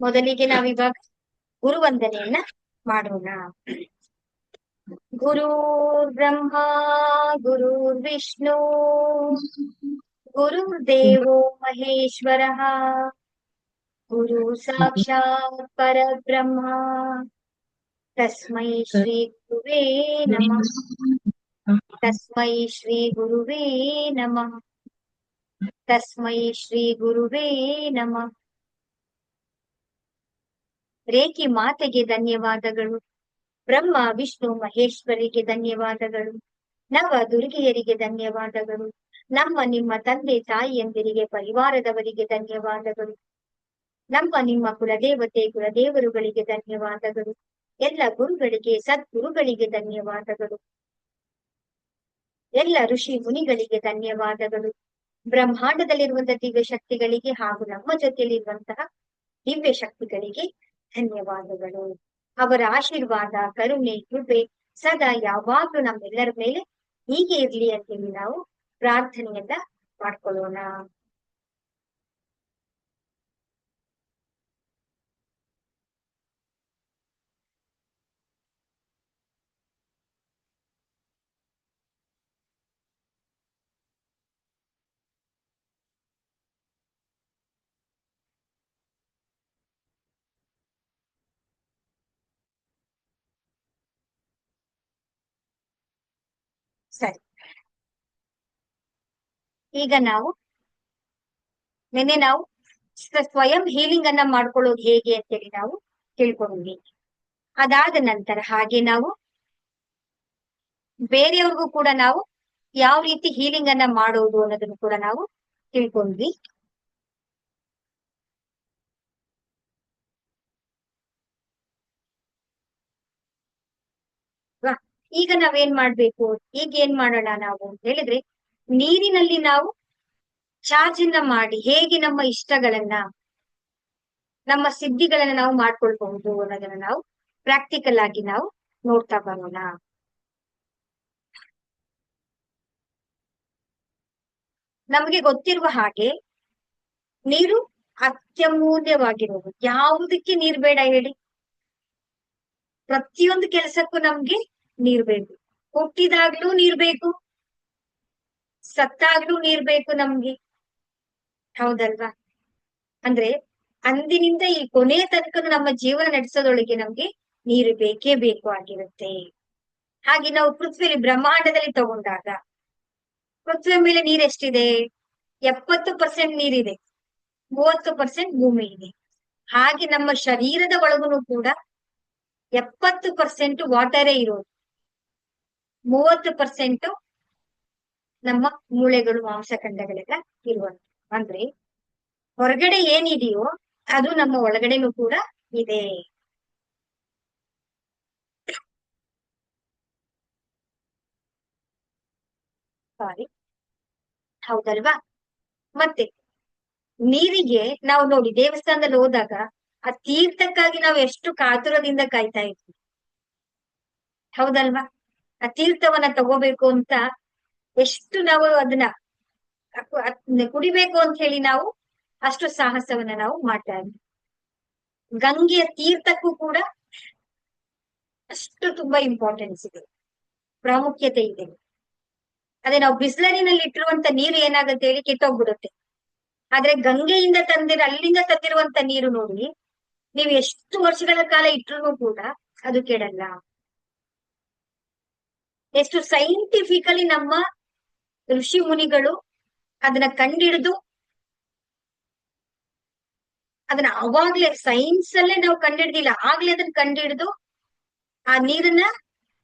ಮೊದಲಿಗೆ ನಾವಿವಾಗ ಗುರುವಂದನೆಯನ್ನ ಮಾಡೋಣ. ಗುರು ಬ್ರಹ್ಮ ಗುರುರ್ ವಿಷ್ಣು ಗುರುರ್ದೇವೋ ಮಹೇಶ್ವರ, ಗುರು ಸಾಕ್ಷಾತ್ ಪರಬ್ರಹ್ಮ, ತಸ್ಮೈ ಶ್ರೀ ಗುರುವೇ ನಮಃ. ತಸ್ಮೈ ಶ್ರೀ ಗುರುವೇ ನಮಃ. ತಸ್ಮೈ ಶ್ರೀ ಗುರುವೇ ನಮಃ. ರೇಖಿ ಮಾತೆಗೆ ಧನ್ಯವಾದಗಳು. ಬ್ರಹ್ಮ, ವಿಷ್ಣು, ಮಹೇಶ್ವರಿಗೆ ಧನ್ಯವಾದಗಳು. ನವ ದುರ್ಗಿಯರಿಗೆ ಧನ್ಯವಾದಗಳು. ನಮ್ಮ ನಿಮ್ಮ ತಂದೆ ತಾಯಿಯಂದಿರಿಗೆ, ಪರಿವಾರದವರಿಗೆ ಧನ್ಯವಾದಗಳು. ನಮ್ಮ ನಿಮ್ಮ ಕುಲದೇವತೆ, ಕುಲದೇವರುಗಳಿಗೆ ಧನ್ಯವಾದಗಳು. ಎಲ್ಲ ಗುರುಗಳಿಗೆ, ಸದ್ಗುರುಗಳಿಗೆ ಧನ್ಯವಾದಗಳು. ಎಲ್ಲ ಋಷಿ ಮುನಿಗಳಿಗೆ ಧನ್ಯವಾದಗಳು. ಬ್ರಹ್ಮಾಂಡದಲ್ಲಿರುವಂತಹ ದಿವ್ಯ ಶಕ್ತಿಗಳಿಗೆ ಹಾಗೂ ನಮ್ಮ ಜೊತೆಯಲ್ಲಿರುವಂತಹ ದಿವ್ಯ ಶಕ್ತಿಗಳಿಗೆ ಧನ್ಯವಾದಗಳು. ಅವರ ಆಶೀರ್ವಾದ, ಕರುಣೆ, ಕೃಪೆ ಸದಾ ಯಾವಾಗ್ಲೂ ನಮ್ಮೆಲ್ಲರ ಮೇಲೆ ಹೀಗೆ ಇರ್ಲಿ ಅಂತೇಳಿ ನಾವು ಪ್ರಾರ್ಥನೆಯನ್ನ ಮಾಡ್ಕೊಳ್ಳೋಣ. ಸರಿ. ಈಗ ನಾವು, ನಿನ್ನೆ ನಾವು ಸ್ವಯಂ ಹೀಲಿಂಗ್ ಅನ್ನ ಮಾಡ್ಕೊಳ್ಳೋದು ಹೇಗೆ ಅಂತೇಳಿ ನಾವು ತಿಳ್ಕೊಂಡ್ವಿ ಅದಾದ ನಂತರ ಹಾಗೆ ನಾವು ಬೇರೆಯವ್ರಿಗೂ ಕೂಡ ನಾವು ಯಾವ ರೀತಿ ಹೀಲಿಂಗ್ ಅನ್ನ ಮಾಡೋದು ಅನ್ನೋದನ್ನು ಕೂಡ ನಾವು ತಿಳ್ಕೊಂಡ್ವಿ ಅಲ್ವಾ? ಈಗ ನಾವೇನ್ ಮಾಡ್ಬೇಕು? ಈಗ ಏನ್ ಮಾಡೋಣ ನಾವು? ಅಂತ ಹೇಳಿದ್ರೆ ನೀರಿನಲ್ಲಿ ನಾವು ಚಾರ್ಜ್ ಅನ್ನ ಮಾಡಿ ಹೇಗೆ ನಮ್ಮ ಇಷ್ಟಗಳನ್ನ, ನಮ್ಮ ಸಿದ್ಧಿಗಳನ್ನ ನಾವು ಮಾಡ್ಕೊಳ್ಬಹುದು ಅನ್ನೋದನ್ನ ನಾವು ಪ್ರಾಕ್ಟಿಕಲ್ ಆಗಿ ನಾವು ನೋಡ್ತಾ ಬರೋಣ. ನಮಗೆ ಗೊತ್ತಿರುವ ಹಾಗೆ ನೀರು ಅತ್ಯಮೂಲ್ಯವಾಗಿರೋದು. ಯಾವುದಕ್ಕೆ ನೀರ್ ಬೇಡ ಹೇಳಿ? ಪ್ರತಿಯೊಂದು ಕೆಲಸಕ್ಕೂ ನಮ್ಗೆ ನೀರ್ ಬೇಕು. ಹುಟ್ಟಿದಾಗ್ಲೂ ನೀರ್ ಬೇಕು. ಸತ್ತಾಗ್ಲೂ ನೀರ್ ಬೇಕು ನಮ್ಗೆ. ಹೌದಲ್ವಾ? ಅಂದ್ರೆ ಅಂದಿನಿಂದ ಈ ಕೊನೆಯ ತನಕ ನಮ್ಮ ಜೀವನ ನಡೆಸೋದೊಳಗೆ ನಮ್ಗೆ ನೀರು ಬೇಕೇ ಬೇಕು ಆಗಿರುತ್ತೆ. ಹಾಗೆ ನಾವು ಪೃಥ್ವಿಯಲ್ಲಿ ಬ್ರಹ್ಮಾಂಡದಲ್ಲಿ ತಗೊಂಡಾಗ ಪೃಥ್ವಿಯ ಮೇಲೆ ನೀರ್ ಎಷ್ಟಿದೆ? ಎಪ್ಪತ್ತು ಪರ್ಸೆಂಟ್ ನೀರಿದೆ. ಮೂವತ್ತು ಪರ್ಸೆಂಟ್ ಭೂಮಿ ಇದೆ. ಹಾಗೆ ನಮ್ಮ ಶರೀರದ ಒಳಗೂ ಕೂಡ ಎಪ್ಪತ್ತು ಪರ್ಸೆಂಟ್ ವಾಟರೇ ಇರೋದು. ಮೂವತ್ತು ಪರ್ಸೆಂಟ್ ನಮ್ಮ ಮೂಳೆಗಳು ಮಾಂಸಖಂಡಗಳೆಲ್ಲ ಇರುವಂತ ಅಂದ್ರೆ ಹೊರಗಡೆ ಏನಿದೆಯೋ ಅದು ನಮ್ಮ ಒಳಗಡೆನೂ ಕೂಡ ಇದೆ. ಸಾರಿ ಹೌದಲ್ವಾ? ಮತ್ತೆ ನೀರಿಗೆ ನಾವು ನೋಡಿ ದೇವಸ್ಥಾನದಲ್ಲಿ ಹೋದಾಗ ಆ ತೀರ್ಥಕ್ಕಾಗಿ ನಾವು ಎಷ್ಟು ಕಾತುರದಿಂದ ಕಾಯ್ತಾ ಇದ್ವಿ. ಹೌದಲ್ವಾ? ಆ ತೀರ್ಥವನ್ನ ತಗೋಬೇಕು ಅಂತ ಎಷ್ಟು ನಾವು ಅದನ್ನ ಕುಡಿಬೇಕು ಅಂತ ಹೇಳಿ ನಾವು ಅಷ್ಟು ಸಾಹಸವನ್ನ ನಾವು ಮಾಡ್ತಾ ಇದ್ವಿ. ಗಂಗೆಯ ತೀರ್ಥಕ್ಕೂ ಕೂಡ ಅಷ್ಟು ತುಂಬಾ ಇಂಪಾರ್ಟೆನ್ಸ್ ಇದೆ. ಪ್ರಾಮುಖ್ಯತೆ ಇದೆ. ಅದೇ ನಾವು ಬಿಸ್ಲರಿನಲ್ಲಿ ಇಟ್ಟಿರುವಂತ ನೀರು ಏನಾಗುತ್ತೆ ಹೇಳಿ ಕೆಟ್ಟೋಗ್ಬಿಡುತ್ತೆ. ಆದ್ರೆ ಗಂಗೆಯಿಂದ ತಂದಿರ ಅಲ್ಲಿಂದ ತಂದಿರುವಂತ ನೀರು ನೋಡಿ, ನೀವು ಎಷ್ಟು ವರ್ಷಗಳ ಕಾಲ ಇಟ್ರು ಕೂಡ ಅದು ಕೆಡಲ್ಲ. ಎಷ್ಟು ಸೈಂಟಿಫಿಕಲಿ ನಮ್ಮ ಋಷಿ ಮುನಿಗಳು ಅದನ್ನ ಕಂಡಿಡಿದು ಅದನ್ನ ಅವಾಗ್ಲೇ ಸೈನ್ಸ್ ಅಲ್ಲೇ ನಾವು ಕಂಡಿಡ್ದಿಲ್ಲ, ಆಗ್ಲೇ ಅದನ್ನ ಕಂಡಿಡಿದು ಆ ನೀರನ್ನ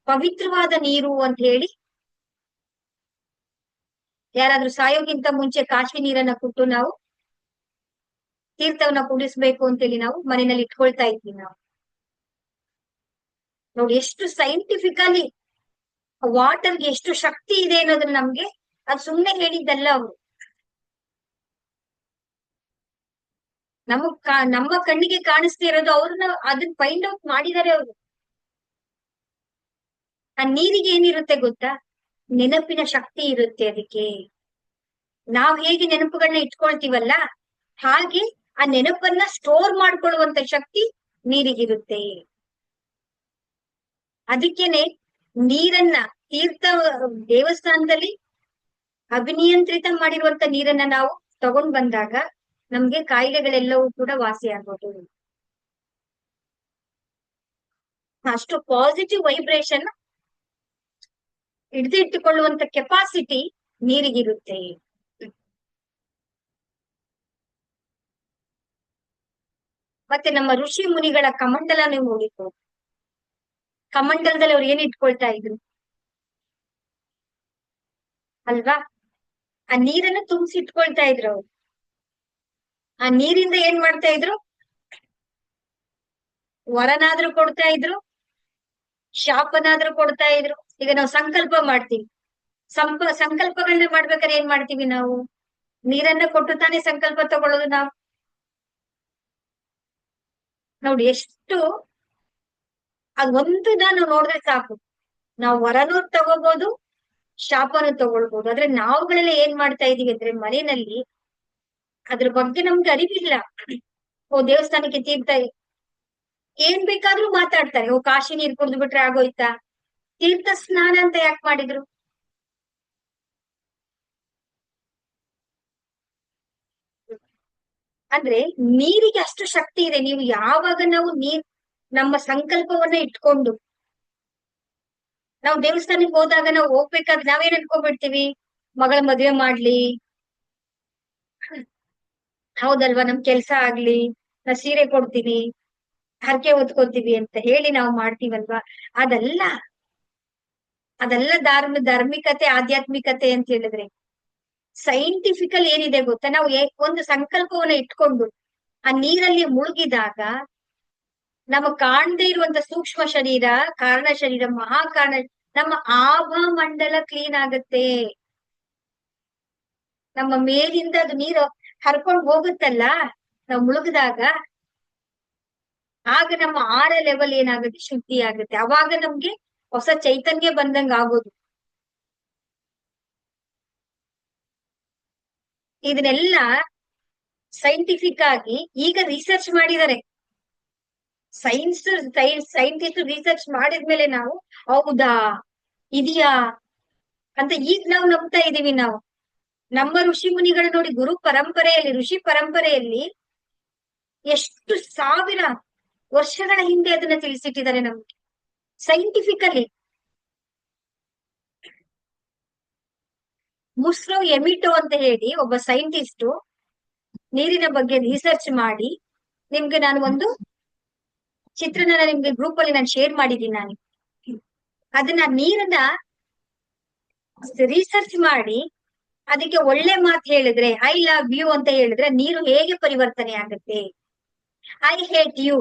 ಪವಿತ್ರವಾದ ನೀರು ಅಂತ ಹೇಳಿ ಯಾರಾದ್ರೂ ಸಾಯೋಗಿಂತ ಮುಂಚೆ ಕಾಶಿ ನೀರನ್ನ ಕೊಟ್ಟು ನಾವು ತೀರ್ಥವನ್ನ ಕುಡಿಸ್ಬೇಕು ಅಂತೇಳಿ ನಾವು ಮನೆಯಲ್ಲಿ ಇಟ್ಕೊಳ್ತಾ ಇದ್ವಿ ನಾವು. ನೋಡಿ ಎಷ್ಟು ಸೈಂಟಿಫಿಕಲಿ ವಾಟರ್ಗೆ ಎಷ್ಟು ಶಕ್ತಿ ಇದೆ ಅನ್ನೋದನ್ನ ನಮ್ಗೆ ಅದು ಸುಮ್ನೆ ಹೇಳಿದ್ದಲ್ಲ ಅವರು. ನಮಗ್ ನಮ್ಮ ಕಣ್ಣಿಗೆ ಕಾಣಿಸ್ತಾ ಇರೋದು ಅವ್ರನ್ನ ಅದನ್ನ ಫೈಂಡ್ ಔಟ್ ಮಾಡಿದ್ದಾರೆ ಅವರು. ಆ ನೀರಿಗೆ ಏನಿರುತ್ತೆ ಗೊತ್ತಾ? ನೆನಪಿನ ಶಕ್ತಿ ಇರುತ್ತೆ ಅದಕ್ಕೆ. ನಾವ್ ಹೇಗೆ ನೆನಪುಗಳನ್ನ ಇಟ್ಕೊಳ್ತೀವಲ್ಲ, ಹಾಗೆ ಆ ನೆನಪನ್ನ ಸ್ಟೋರ್ ಮಾಡ್ಕೊಳ್ಳುವಂತ ಶಕ್ತಿ ನೀರಿಗಿರುತ್ತೆ. ಅದಕ್ಕೇನೆ ನೀರನ್ನ ತೀರ್ಥ ದೇವಸ್ಥಾನದಲ್ಲಿ ಅಭಿನಿಯಂತ್ರಿತ ಮಾಡಿರುವಂತ ನೀರನ್ನ ನಾವು ತಗೊಂಡ್ ಬಂದಾಗ ನಮ್ಗೆ ಕಾಯಿಲೆಗಳೆಲ್ಲವೂ ಕೂಡ ವಾಸಿ ಆಗೋದು ಅಷ್ಟು ಪಾಸಿಟಿವ್ ವೈಬ್ರೇಷನ್ ಹಿಡಿದಿಟ್ಟುಕೊಳ್ಳುವಂತ ಕೆಪಾಸಿಟಿ ನೀರಿಗಿರುತ್ತೆ. ಮತ್ತೆ ನಮ್ಮ ಋಷಿ ಮುನಿಗಳ ಕಮಂಡಲನೇ ನೋಡಿರ್ಬೋದು. ಕಮಂಡಲದಲ್ಲಿ ಅವ್ರು ಏನ್ ಇಟ್ಕೊಳ್ತಾ ಇದ್ರು? ಅಲ್ವಾ? ಆ ನೀರನ್ನ ತುಂಬಿಸಿ ಇಟ್ಕೊಳ್ತಾ ಇದ್ರು ಅವ್ರು. ಆ ನೀರಿಂದ ಏನ್ ಮಾಡ್ತಾ ಇದ್ರು? ವರನಾದ್ರೂ ಕೊಡ್ತಾ ಇದ್ರು, ಶಾಪನಾದ್ರೂ ಕೊಡ್ತಾ ಇದ್ರು. ಈಗ ನಾವು ಸಂಕಲ್ಪ ಮಾಡ್ತೀವಿ. ಸಂಪ ಸಂಕಲ್ಪಗಳನ್ನ ಮಾಡ್ಬೇಕಾದ್ರೆ ಏನ್ ಮಾಡ್ತೀವಿ ನಾವು? ನೀರನ್ನ ಕೊಟ್ಟು ತಾನೇ ಸಂಕಲ್ಪ ತಗೊಳ್ಳೋದು ನಾವು? ನೋಡಿ, ಎಷ್ಟು ಒಂದು ನಾವು ನೋಡಿದ್ರೆ ಸಾಕು. ನಾವು ವರನೂ ತಗೋಬಹುದು ಶಾಪನು ತಗೊಳ್ಬಹುದು ಆದ್ರೆ ನಾವುಗಳೆಲ್ಲ ಏನ್ ಮಾಡ್ತಾ ಇದೀವಿ ಅಂದ್ರೆ ಮನೆಯಲ್ಲಿ ಅದ್ರ ಬಗ್ಗೆ ನಮ್ಗೆ ಅರಿವಿಲ್ಲ. ಓ, ದೇವಸ್ಥಾನಕ್ಕೆ ತೀರ್ಥ ಏನ್ ಬೇಕಾದ್ರೂ ಮಾತಾಡ್ತಾರೆ. ಓ, ಕಾಶಿ ನೀರ್ ಕುಡಿದು ಬಿಟ್ರೆ ಆಗೋಯ್ತಾ? ತೀರ್ಥ ಸ್ನಾನ ಅಂತ ಯಾಕೆ ಮಾಡಿದ್ರು? ಅಂದ್ರೆ ನೀರಿಗೆ ಅಷ್ಟು ಶಕ್ತಿ ಇದೆ. ನೀವು ಯಾವಾಗ ನಾವು ನೀರ್ ನಮ್ಮ ಸಂಕಲ್ಪವನ್ನ ಇಟ್ಕೊಂಡು. ನಾವು ದೇವಸ್ಥಾನಕ್ಕೆ ಹೋದಾಗ ನಾವು ಹೋಗ್ಬೇಕಾದ್ರೆ ನಾವೇನ್ ಅನ್ಕೊಂಡ್ಬಿಡ್ತೀವಿ? ಮಗಳ ಮದ್ವೆ ಮಾಡ್ಲಿ. ಹೌದಲ್ವಾ? ನಮ್ ಕೆಲ್ಸ ಆಗ್ಲಿ. ನಾ ಸೀರೆ ಕೊಡ್ತೀವಿ ಹರಕೆ ಹೊತ್ಕೋತೀವಿ ಅಂತ ಹೇಳಿ ನಾವು ಮಾಡ್ತೀವಲ್ವಾ? ಅದಲ್ಲ. ಅದೆಲ್ಲ ಧಾರ್ಮ, ಧಾರ್ಮಿಕತೆ, ಆಧ್ಯಾತ್ಮಿಕತೆ ಅಂತ ಹೇಳಿದ್ರೆ ಸೈಂಟಿಫಿಕಲ್ ಏನಿದೆ ಗೊತ್ತಾ? ನಾವು ಒಂದು ಸಂಕಲ್ಪವನ್ನ ಇಟ್ಕೊಂಡು ಆ ನೀರಲ್ಲಿ ಮುಳುಗಿದಾಗ ನಮ್ಮ ಕಾಣದೇ ಇರುವಂತ ಸೂಕ್ಷ್ಮ ಶರೀರ, ಕಾರಣ ಶರೀರ, ಮಹಾಕಾರಣ, ನಮ್ಮ ಆಭ ಮಂಡಲ ಕ್ಲೀನ್ ಆಗತ್ತೆ. ನಮ್ಮ ಮೇಲಿಂದ ಅದು ನೀರು ಹರ್ಕೊಂಡು ಹೋಗುತ್ತಲ್ಲ, ನಾವು ಮುಳುಗಿದಾಗ, ಆಗ ನಮ್ಮ ಆರ ಲೆವೆಲ್ ಏನಾಗುತ್ತೆ? ಶುದ್ಧಿ ಆಗುತ್ತೆ. ಅವಾಗ ನಮ್ಗೆ ಹೊಸ ಚೈತನ್ಯ ಬಂದಂಗ ಆಗೋದು. ಇದನ್ನೆಲ್ಲ ಸೈಂಟಿಫಿಕ್ ಆಗಿ ಈಗ ರಿಸರ್ಚ್ ಮಾಡಿದ್ದಾರೆ ಸೈನ್ಸ್ ಸೈಂಟಿಸ್ಟ್ ರಿಸರ್ಚ್ ಮಾಡಿದ್ಮೇಲೆ ನಾವು, ಹೌದಾ? ಇದೆಯಾ? ಅಂತ ಈಗ ನಾವು ನಂಬ್ತಾ ಇದೀವಿ ನಾವು. ನಮ್ಮ ಋಷಿ ಮುನಿಗಳು ನೋಡಿ ಗುರು ಪರಂಪರೆಯಲ್ಲಿ, ಋಷಿ ಪರಂಪರೆಯಲ್ಲಿ ಎಷ್ಟು ಸಾವಿರ ವರ್ಷಗಳ ಹಿಂದೆ ಅದನ್ನ ತಿಳಿಸಿಟ್ಟಿದ್ದಾರೆ ನಮ್ಗೆ. ಸೈಂಟಿಫಿಕಲಿ ಮುಸ್ರೋ ಎಮಿಟೋ ಅಂತ ಹೇಳಿ ಒಬ್ಬ ಸೈಂಟಿಸ್ಟ್ ನೀರಿನ ಬಗ್ಗೆ ರಿಸರ್ಚ್ ಮಾಡಿ, ನಿಮ್ಗೆ ನಾನು ಒಂದು ಚಿತ್ರನ ನಿಮ್ಗೆ ಗ್ರೂಪ್ ಅಲ್ಲಿ ನಾನು ಶೇರ್ ಮಾಡಿದ್ದೀನಿ ನಾನು. ಅದನ್ನ ನೀರನ್ನ ರಿಸರ್ಚ್ ಮಾಡಿ, ಅದಕ್ಕೆ ಒಳ್ಳೆ ಮಾತು ಹೇಳಿದ್ರೆ ಐ ಲವ್ ಯು ಅಂತ ಹೇಳಿದ್ರೆ ನೀರು ಹೇಗೆ ಪರಿವರ್ತನೆ ಆಗುತ್ತೆ? ಐ ಹೇಟ್ ಯು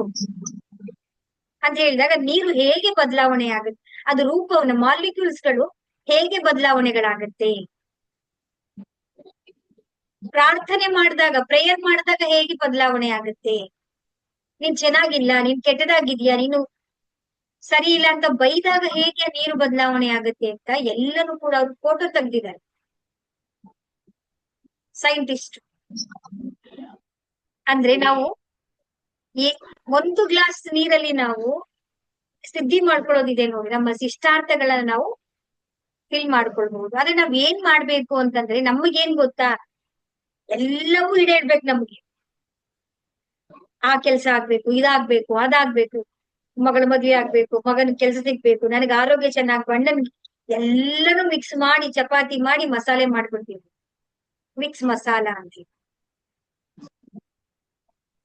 ಅಂತ ಹೇಳಿದಾಗ ನೀರು ಹೇಗೆ ಬದಲಾವಣೆ ಆಗುತ್ತೆ? ಅದು ರೂಪವನ್ನು ಮಾಲಿಕ್ಯೂಲ್ಸ್ಗಳು ಹೇಗೆ ಬದಲಾವಣೆಗಳಾಗುತ್ತೆ? ಪ್ರಾರ್ಥನೆ ಮಾಡಿದಾಗ ಪ್ರೇಯರ್ ಮಾಡಿದಾಗ ಹೇಗೆ ಬದಲಾವಣೆ ಆಗುತ್ತೆ? ನೀನ್ ಚೆನ್ನಾಗಿಲ್ಲ, ನೀನ್ ಕೆಟ್ಟದಾಗಿದ್ಯಾ, ನೀನು ಸರಿ ಇಲ್ಲ ಅಂತ ಬೈದಾಗ ಹೇಗೆ ನೀರು ಬದಲಾವಣೆ ಆಗುತ್ತೆ ಅಂತ ಎಲ್ಲರೂ ಕೂಡ ಅವ್ರು ಫೋಟೋ ತೆಗ್ದಿದ್ದಾರೆ. ಸೈಂಟಿಸ್ಟ್ ಅಂದ್ರೆ ನಾವು ಒಂದು ಗ್ಲಾಸ್ ನೀರಲ್ಲಿ ನಾವು ಸಿದ್ಧಿ ಮಾಡ್ಕೊಳ್ಳೋದಿದೆ ನೋಡಿ, ನಮ್ಮ ಶಿಷ್ಟಾರ್ಥಗಳನ್ನ ನಾವು ಫಿಲ್ ಮಾಡ್ಕೊಳ್ಬಹುದು. ಆದ್ರೆ ನಾವ್ ಏನ್ ಮಾಡ್ಬೇಕು ಅಂತಂದ್ರೆ ನಮಗೇನ್ ಗೊತ್ತಾ? ಎಲ್ಲವೂ ಈಡೇರ್ಬೇಕು ನಮ್ಗೆ. ಆ ಕೆಲಸ ಆಗ್ಬೇಕು, ಇದಾಗ್ಬೇಕು, ಅದಾಗ್ಬೇಕು, ಮಗಳ ಮದ್ವೆ ಆಗ್ಬೇಕು, ಮಗನ ಕೆಲ್ಸ ಸಿಗ್ಬೇಕು, ನನಗೆ ಆರೋಗ್ಯ ಚೆನ್ನಾಗ್ ಬಣ್ಣ ಎಲ್ಲರೂ ಮಿಕ್ಸ್ ಮಾಡಿ ಚಪಾತಿ ಮಾಡಿ ಮಸಾಲೆ ಮಾಡ್ಬಿಡ್ತೀವಿ ಮಿಕ್ಸ್ ಮಸಾಲ ಅಂತ.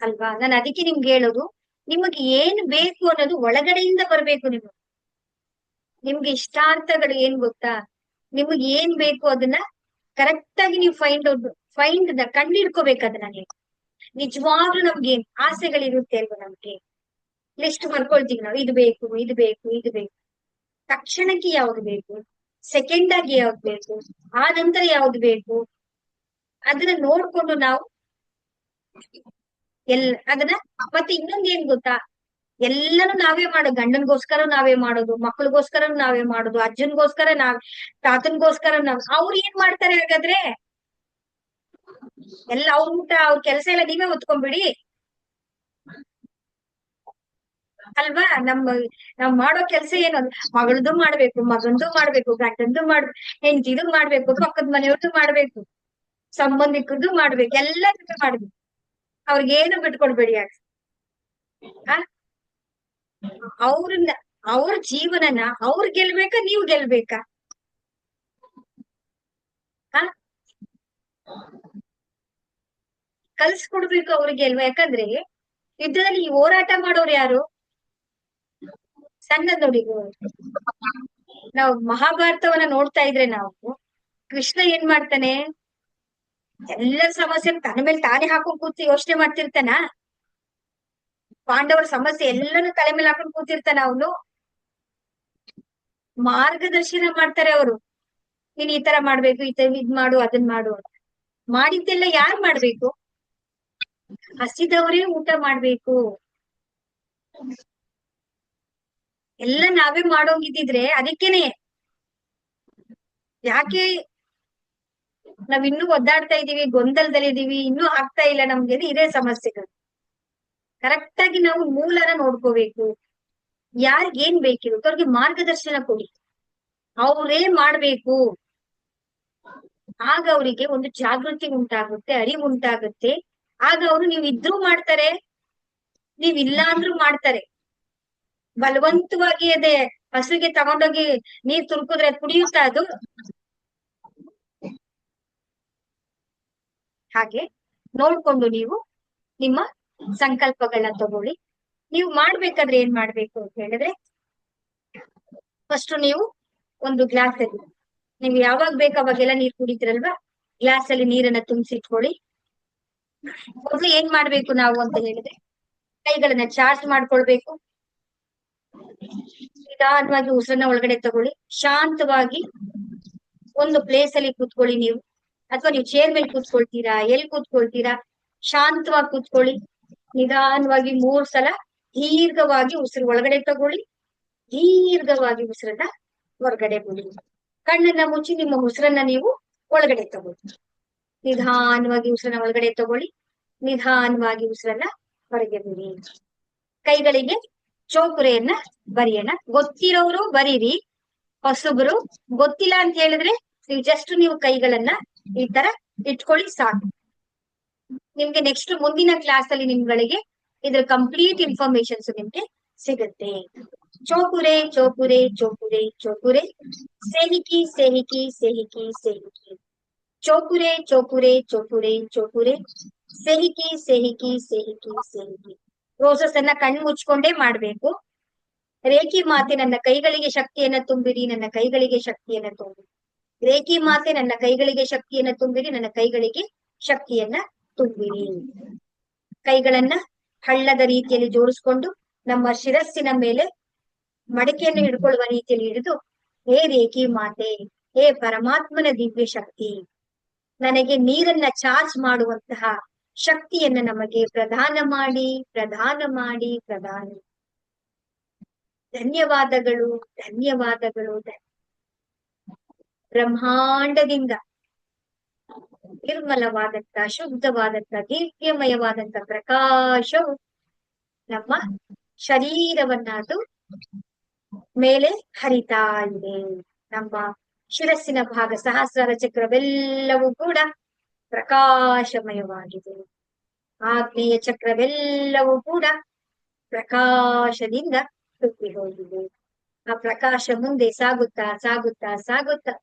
ಅಲ್ವಾ? ನಾನು ಅದಕ್ಕೆ ನಿಮ್ಗೆ ಹೇಳೋದು, ನಿಮಗೆ ಏನ್ ಬೇಕು ಅನ್ನೋದು ಒಳಗಡೆಯಿಂದ ಬರ್ಬೇಕು ನಿಮ್ಗೆ ನಿಮ್ಗೆ ಇಷ್ಟಾರ್ಥಗಳು ಏನ್ ಗೊತ್ತಾ? ನಿಮಗೆ ಏನ್ ಬೇಕು ಅದನ್ನ ಕರೆಕ್ಟ್ ಆಗಿ ನೀವು ಫೈಂಡ್ ಔಟ್ ಫೈಂಡ್ ಕಂಡಿಡ್ಕೋಬೇಕು ಅದನ್ನ ನೀವು. ನಿಜವಾಗ್ಲೂ ನಮ್ಗೆ ಆಸೆಗಳಿರುತ್ತೆ ಅಲ್ವಾ ನಮ್ಗೆ? ಲಿಸ್ಟ್ ಮರ್ಕೊಳ್ತೀವಿ ನಾವು, ಇದು ಬೇಕು ಇದು ಬೇಕು ಇದು ಬೇಕು. ತಕ್ಷಣಕ್ಕೆ ಯಾವ್ದು ಬೇಕು? ಸೆಕೆಂಡ್ ಆಗಿ ಯಾವ್ದು ಬೇಕು? ಆ ನಂತರ ಯಾವ್ದು ಬೇಕು? ಅದನ್ನ ನೋಡ್ಕೊಂಡು ನಾವು ಎಲ್, ಅದನ್ನ ಮತ್ತೆ ಇನ್ನೊಂದ್ ಏನ್ ಗೊತ್ತಾ? ಎಲ್ಲಾನು ನಾವೇ ಮಾಡೋದು, ಗಂಡನ್ಗೋಸ್ಕರ ನಾವೇ ಮಾಡೋದು, ಮಕ್ಳಿಗೋಸ್ಕರ ನಾವೇ ಮಾಡೋದು, ಅಜ್ಜನ್ಗೋಸ್ಕರ ನಾವ್, ತಾತನ್ಗೋಸ್ಕರ ನಾವ್, ಅವ್ರು ಏನ್ ಮಾಡ್ತಾರೆ ಹಾಗಾದ್ರೆ? ಎಲ್ಲ ಅವ್ರ ಊಟ ಅವ್ರ ಕೆಲಸ ಎಲ್ಲ ನೀವೇ ಹೊತ್ಕೊಂಡ್ಬಿಡಿ. ಅಲ್ವಾ? ನಮ್ಮ ನಾವ್ ಮಾಡೋ ಕೆಲಸ ಏನು? ಮಗಳದು ಮಾಡ್ಬೇಕು ಮಗಂದು ಮಾಡ್ಬೇಕು ಗಂಡಂದು ಮಾಡ್ಬೇಕು ಹೆಂಡತಿದು ಮಾಡ್ಬೇಕು, ಪಕ್ಕದ ಮನೆಯವ್ರದ್ದು ಮಾಡ್ಬೇಕು ಸಂಬಂಧಿಕರದ್ದು ಮಾಡ್ಬೇಕು, ಎಲ್ಲದಕ್ಕೂ ಮಾಡ್ಬೇಕು. ಅವ್ರಿಗೇನು ಬಿಟ್ಕೊಡ್ಬೇಡಿ ಯಾಕೆ? ಅವ್ರನ್ನ, ಅವ್ರ ಜೀವನನ ಅವ್ರ ಗೆಲ್ಬೇಕಾ, ನೀವು ಗೆಲ್ಬೇಕಾ? ಆ? ಕಲ್ಸ್ಕೊಡ್ಬೇಕು ಅವ್ರಿಗೆ ಅಲ್ವಾ? ಯಾಕಂದ್ರೆ ಯುದ್ಧದಲ್ಲಿ ಹೋರಾಟ ಮಾಡೋರು ಯಾರು? ಸಣ್ಣ ನೋಡಿ ನಾವು ಮಹಾಭಾರತವನ್ನ ನೋಡ್ತಾ ಇದ್ರೆ ನಾವು, ಕೃಷ್ಣ ಏನ್ ಮಾಡ್ತಾನೆ? ಎಲ್ಲ ಸಮಸ್ಯೆ ತನ್ನ ಮೇಲೆ ತಾನೇ ಹಾಕೊಂಡ್ ಕೂತಿ ಯೋಚನೆ ಮಾಡ್ತಿರ್ತಾನ? ಪಾಂಡವರ ಸಮಸ್ಯೆ ಎಲ್ಲಾನು ತಲೆ ಮೇಲೆ ಹಾಕೊಂಡ್ ಕೂತಿರ್ತಾನ ಅವನು? ಮಾರ್ಗದರ್ಶನ ಮಾಡ್ತಾರೆ ಅವರು. ನೀನ್ ಈ ತರ ಮಾಡ್ಬೇಕು, ಈ ತರ ಇದ್ ಮಾಡು, ಅದನ್ ಮಾಡು ಅಂತ. ಮಾಡಿದ್ದೆಲ್ಲ ಯಾರ್ ಮಾಡ್ಬೇಕು? ಹಸಿದವರೇ ಊಟ ಮಾಡ್ಬೇಕು. ಎಲ್ಲ ನಾವೇ ಮಾಡೋಂಗಿದ್ದಿದ್ರೆ ಅದಕ್ಕೇನೆ. ಯಾಕೆ ನಾವ್ ಇನ್ನೂ ಒದ್ದಾಡ್ತಾ ಇದೀವಿ ಗೊಂದಲದಲ್ಲಿ ಇದೀವಿ, ಇನ್ನೂ ಆಗ್ತಾ ಇಲ್ಲ ನಮ್ಗೆ ಇದೇ ಸಮಸ್ಯೆಗಳು. ಕರೆಕ್ಟ್ ಆಗಿ ನಾವು ಮೂಲನ ನೋಡ್ಕೋಬೇಕು. ಏನ್ ಬೇಕಿರುತ್ತೆ ಅವ್ರಿಗೆ ಮಾರ್ಗದರ್ಶನ ಕೊಡಿ. ಅವ್ರೇ ಮಾಡ್ಬೇಕು. ಆಗ ಅವರಿಗೆ ಒಂದು ಜಾಗೃತಿ ಉಂಟಾಗುತ್ತೆ, ಅರಿವು ಉಂಟಾಗುತ್ತೆ. ಆಗ ಅವರು ನೀವ್ ಇದ್ರೂ ಮಾಡ್ತಾರೆ, ನೀವ್ ಇಲ್ಲ ಅಂದ್ರೂ ಮಾಡ್ತಾರೆ. ಬಲವಂತವಾಗಿ ಅದೇ ಹಸುಗೆ ತಗೊಂಡೋಗಿ ನೀರ್ ತುರ್ಕುದ್ರೆ ಕುಡಿಯುತ್ತಾ ಅದು? ಹಾಗೆ ನೋಡ್ಕೊಂಡು ನೀವು ನಿಮ್ಮ ಸಂಕಲ್ಪಗಳನ್ನ ತಗೊಳ್ಳಿ. ನೀವು ಮಾಡ್ಬೇಕಾದ್ರೆ ಏನ್ ಮಾಡ್ಬೇಕು ಅಂತ ಹೇಳಿದ್ರೆ ಫಸ್ಟ್ ನೀವು ಒಂದು ಗ್ಲಾಸ್ ಅಲ್ಲಿ ನೀವು ಯಾವಾಗ ಬೇಕು ಅವಾಗೆಲ್ಲ ನೀರ್ ಕುಡಿತೀರಲ್ವಾ? ಗ್ಲಾಸ್ ಅಲ್ಲಿ ನೀರನ್ನ ತುಂಬಿಸಿಟ್ಕೊಳ್ಳಿ. ಮೊದ್ಲು ಏನ್ ಮಾಡ್ಬೇಕು ನಾವು ಅಂತ ಹೇಳಿದ್ರೆ, ಕೈಗಳನ್ನ ಚಾರ್ಜ್ ಮಾಡ್ಕೊಳ್ಬೇಕು. ನಿಧಾನವಾಗಿ ಉಸಿರನ್ನ ಒಳಗಡೆ ತಗೊಳ್ಳಿ. ಶಾಂತವಾಗಿ ಒಂದು ಪ್ಲೇಸ್ ಅಲ್ಲಿ ಕೂತ್ಕೊಳ್ಳಿ ನೀವು. ಅಥವಾ ನೀವು ಚೇರ್ ಮೇಲೆ ಕೂತ್ಕೊಳ್ತೀರಾ, ಎಲ್ಲಿ ಕೂತ್ಕೊಳ್ತೀರಾ, ಶಾಂತವಾಗಿ ಕೂತ್ಕೊಳ್ಳಿ. ನಿಧಾನವಾಗಿ ಮೂರ್ ಸಲ ದೀರ್ಘವಾಗಿ ಉಸಿರು ಒಳಗಡೆ ತಗೊಳ್ಳಿ. ದೀರ್ಘವಾಗಿ ಉಸಿರನ್ನ ಹೊರಗಡೆ ಬಿಡಿ. ಕಣ್ಣನ್ನ ಮುಚ್ಚಿ ನಿಮ್ಮ ಉಸಿರನ್ನ ನೀವು ಒಳಗಡೆ ತಗೊಳ್ಳಿ. ನಿಧಾನವಾಗಿ ಉಸಿರನ್ನ ಒಳಗಡೆ ತಗೊಳ್ಳಿ. ನಿಧಾನವಾಗಿ ಉಸಿರನ್ನ ಹೊರಗೆ ಬಿಡಿ. ಕೈಗಳಿಗೆ ಚೋಕುರೆಯನ್ನ ಬರೆಯೋಣ. ಗೊತ್ತಿರೋರು ಬರೀರಿ. ಹೊಸಬ್ರು ಗೊತ್ತಿಲ್ಲ ಅಂತ ಹೇಳಿದ್ರೆ ನೀವು ಜಸ್ಟ್ ನೀವು ಕೈಗಳನ್ನ ಈ ತರ ಇಟ್ಕೊಳ್ಳಿ ಸಾಕು. ನಿಮ್ಗೆ ನೆಕ್ಸ್ಟ್ ಮುಂದಿನ ಕ್ಲಾಸ್ ಅಲ್ಲಿ ನಿಮ್ಗಳಿಗೆ ಇದ್ರ ಕಂಪ್ಲೀಟ್ ಇನ್ಫಾರ್ಮೇಶನ್ಸ್ ನಿಮ್ಗೆ ಸಿಗುತ್ತೆ. ಚೋಕುರೆ ಚೋಕುರೆ ಚೋಕುರೆ ಚೋಕುರೆ. ಸೇಹಿಕಿ ಸೇಹಿಕಿ ಸೇಹಿಕಿ ಸೇಹಿಕಿ. ಚೋಪುರೆ ಚೋಕುರೆ ಚೋಪುರೆ ಚೋಕುರೆ ಸೆಹಿಕಿ ಸೇಹಿಕಿ ಸೇಹಿಕಿ ಸೇಹಿಕಿ ಪ್ರೋಸೆಸ್ ಅನ್ನ ಕಣ್ಣು ಮುಚ್ಕೊಂಡೇ ಮಾಡ್ಬೇಕು. ರೇಖಿ ಮಾತೆ ನನ್ನ ಕೈಗಳಿಗೆ ಶಕ್ತಿಯನ್ನ ತುಂಬಿರಿ, ನನ್ನ ಕೈಗಳಿಗೆ ಶಕ್ತಿಯನ್ನ ತುಂಬಿರಿ. ರೇಖಿ ಮಾತೆ ನನ್ನ ಕೈಗಳಿಗೆ ಶಕ್ತಿಯನ್ನ ತುಂಬಿರಿ, ನನ್ನ ಕೈಗಳಿಗೆ ಶಕ್ತಿಯನ್ನ ತುಂಬಿರಿ. ಕೈಗಳನ್ನ ಹಳ್ಳದ ರೀತಿಯಲ್ಲಿ ಜೋಡಿಸ್ಕೊಂಡು ನಮ್ಮ ಶಿರಸ್ಸಿನ ಮೇಲೆ ಮಡಕೆಯನ್ನು ಹಿಡ್ಕೊಳ್ಳುವ ರೀತಿಯಲ್ಲಿ ಹಿಡಿದು, ಹೇ ರೇಖಿ ಮಾತೆ, ಹೇ ಪರಮಾತ್ಮನ ದಿವ್ಯ ಶಕ್ತಿ ನನಗೆ ನೀರನ್ನ ಚಾರ್ಜ್ ಮಾಡುವಂತಹ ಶಕ್ತಿಯನ್ನ ನಮಗೆ ಪ್ರದಾನ ಮಾಡಿ ಪ್ರದಾನ ಮಾಡಿ, ಪ್ರದಾನ. ಧನ್ಯವಾದಗಳು ಧನ್ಯವಾದಗಳು, ಧನ್ಯ- ಬ್ರಹ್ಮಾಂಡದಿಂದ ನಿರ್ಮಲವಾದಂತ ಶುದ್ಧವಾದಂತ ದಿವ್ಯಮಯವಾದಂತ ಪ್ರಕಾಶವು ನಮ್ಮ ಶರೀರವನ್ನ ಅದು ಮೇಲೆ ಹರಿತಾ ಇದೆ. ನಮ್ಮ ಶಿರಸ್ಸಿನ ಭಾಗ ಸಹಸ್ರಾರ ಚಕ್ರವೆಲ್ಲವೂ ಕೂಡ ಪ್ರಕಾಶಮಯವಾಗಿದೆ. ಆಗ್ನೇಯ ಚಕ್ರವೆಲ್ಲವೂ ಕೂಡ ಪ್ರಕಾಶದಿಂದ ತುಂಬಿ ಹೋಗಿದೆ ಆ ಪ್ರಕಾಶ ಮುಂದೆ ಸಾಗುತ್ತಾ ಸಾಗುತ್ತಾ ಸಾಗುತ್ತಾ